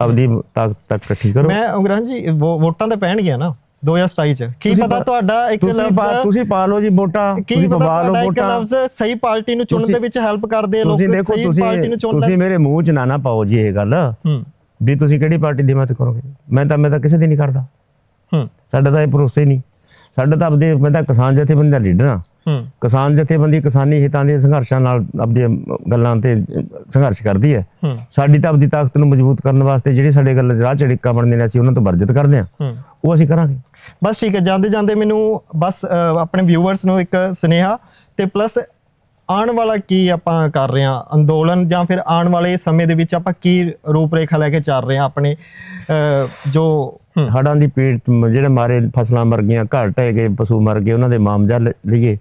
ਆਪਦੀ ਤਾਕਤ ਤੱਕ ਇਕੱਠੀ ਕਰੋ। ਮੈਂ ਅੰਗਰਾਂ ਜੀ ਵੋਟਾਂ ਤਾਂ ਪੈਣਗੀਆਂ ਨਾ 2027 ਚ। ਕੀ ਪਤਾ ਤੁਹਾਡਾ ਇੱਕ ਲਫ਼ਜ਼ ਤੁਸੀਂ ਪਾ ਲਓ ਜੀ ਵੋਟਾਂ ਕੀ ਤੁਸੀਂ ਪਵਾ ਲਓ ਇੱਕ ਲਫ਼ਜ਼ ਸਹੀ ਪਾਰਟੀ ਨੂੰ ਚੁਣਨ ਦੇ ਵਿੱਚ ਹੈਲਪ ਕਰਦੇ ਲੋਕ ਸਹੀ ਪਾਰਟੀ ਨੂੰ ਚੁਣ ਤੁਸੀਂ ਮੇਰੇ ਮੂੰਹ 'ਚ ਨਾ ਨਾ ਪਾਓ ਜੀ ਇਹ ਗੱਲ। ਹੂੰ। ਵੀ ਤੁਸੀਂ ਕਿਹੜੀ ਪਾਰਟੀ ਦੀ ਮਤ ਕਰੋਗੇ? ਮੈਂ ਤਾਂ ਮੈਂ ਤਾਂ ਕਿਸੇ ਦੀ ਨਹੀਂ ਕਰਦਾ। ਹੂੰ। ਸਾਡਾ ਤਾਂ ਇਹ ਭਰੋਸਾ ਨਹੀਂ। ਸਾਡਾ ਤਾਂ ਆਪਦੇ ਮੈਂ ਤਾਂ ਕਿਸਾਨ ਜਥੇਬੰਦੀ ਦਾ ਲੀਡਰ ਹਾਂ। ਹੂੰ। ਕਿਸਾਨ ਜਥੇਬੰਦੀ ਕਿਸਾਨੀ ਹਿੱਤਾਂ ਦੇ ਸੰਘਰਸ਼ਾਂ ਨਾਲ ਆਪਦੀਆਂ ਗੱਲਾਂ ਤੇ ਸੰਘਰਸ਼ ਕਰਦੀ ਹੈ। ਸਾਡੀ ਤਾਂ ਆਪਦੀ ਤਾਕਤ ਨੂੰ ਮਜ਼ਬੂਤ ਕਰਨ ਵਾਸਤੇ ਜਿਹੜੀ ਸਾਡੇ ਗੱਲ ਰਾਹ ਚੜਿੱਕਾ ਬਣਦੇ ਨੇ ਅਸੀਂ ਉਹਨਾਂ ਤੋਂ ਵਰਜਿਤ ਕਰਦੇ ਹਾਂ। ਉਹ ਅਸੀਂ ਕਰਾਂਗੇ। ਬਸ ਠੀਕ ਹੈ ਜਾਂਦੇ ਜਾਂਦੇ ਮੈਨੂੰ ਬਸ ਆਪਣੇ ਵਿਊਅਰਸ ਨੂੰ ਇੱਕ ਸੁਨੇਹਾ ਤੇ ਪਲੱਸ ਆਉਣ ਵਾਲਾ ਕੀ ਆਪਾਂ ਕਰ ਰਹੇ ਹਾਂ? ਅੰਦੋਲਨ ਜਾਂ ਫਿਰ ਆਉਣ ਵਾਲੇ ਸਮੇਂ ਦੇ ਵਿੱਚ ਆਪਾਂ ਕੀ ਰੂਪਰੇਖਾ ਲੈ ਕੇ ਚੱਲ ਰਹੇ ਹਾਂ ਆਪਣੇ ਜੋ ਹੜਾਂ ਦੀ ਪੀੜਤ ਜਿਹੜੇ ਮਾਰੇ ਫਸਲਾਂ ਮਰ ਗਈਆਂ ਘਰ ਢਹਿ ਗਏ ਪਸ਼ੂ ਮਰ ਗਏ ਉਹਨਾਂ ਦੇ ਮਾਮਜਾ ਲਈਏ।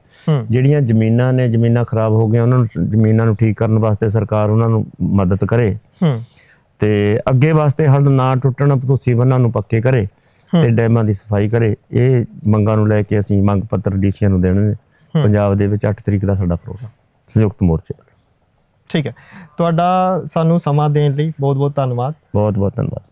ਜਿਹੜੀਆਂ ਜ਼ਮੀਨਾਂ ਨੇ ਜ਼ਮੀਨਾਂ ਖਰਾਬ ਹੋ ਗਈਆਂ ਉਹਨਾਂ ਨੂੰ ਜ਼ਮੀਨਾਂ ਨੂੰ ਠੀਕ ਕਰਨ ਵਾਸਤੇ ਸਰਕਾਰ ਉਹਨਾਂ ਨੂੰ ਮਦਦ ਕਰੇ। ਤੇ ਅੱਗੇ ਵਾਸਤੇ ਹੜ ਨਾ ਟੁੱਟਣ ਤੁਸੀਂ ਬੰਨਾਂ ਨੂੰ ਪੱਕੇ ਕਰੇ ਤੇ ਡੈਮਾਂ ਦੀ ਸਫ਼ਾਈ ਕਰੇ। ਇਹ ਮੰਗਾਂ ਨੂੰ ਲੈ ਕੇ ਅਸੀਂ ਮੰਗ ਪੱਤਰ ਡੀਸੀਆਂ ਨੂੰ ਦੇਣੇ ਨੇ। ਪੰਜਾਬ ਦੇ ਵਿੱਚ 8 ਤਰੀਕ ਦਾ ਸਾਡਾ ਪ੍ਰੋਗਰਾਮ। ਸੰਯੁਕਤ ਮੋਰਚੇ। ਠੀਕ ਹੈ। ਤੁਹਾਡਾ ਸਾਨੂੰ ਸਮਾਂ ਦੇਣ ਲਈ ਬਹੁਤ ਬਹੁਤ ਧੰਨਵਾਦ। ਬਹੁਤ ਬਹੁਤ ਧੰਨਵਾਦ।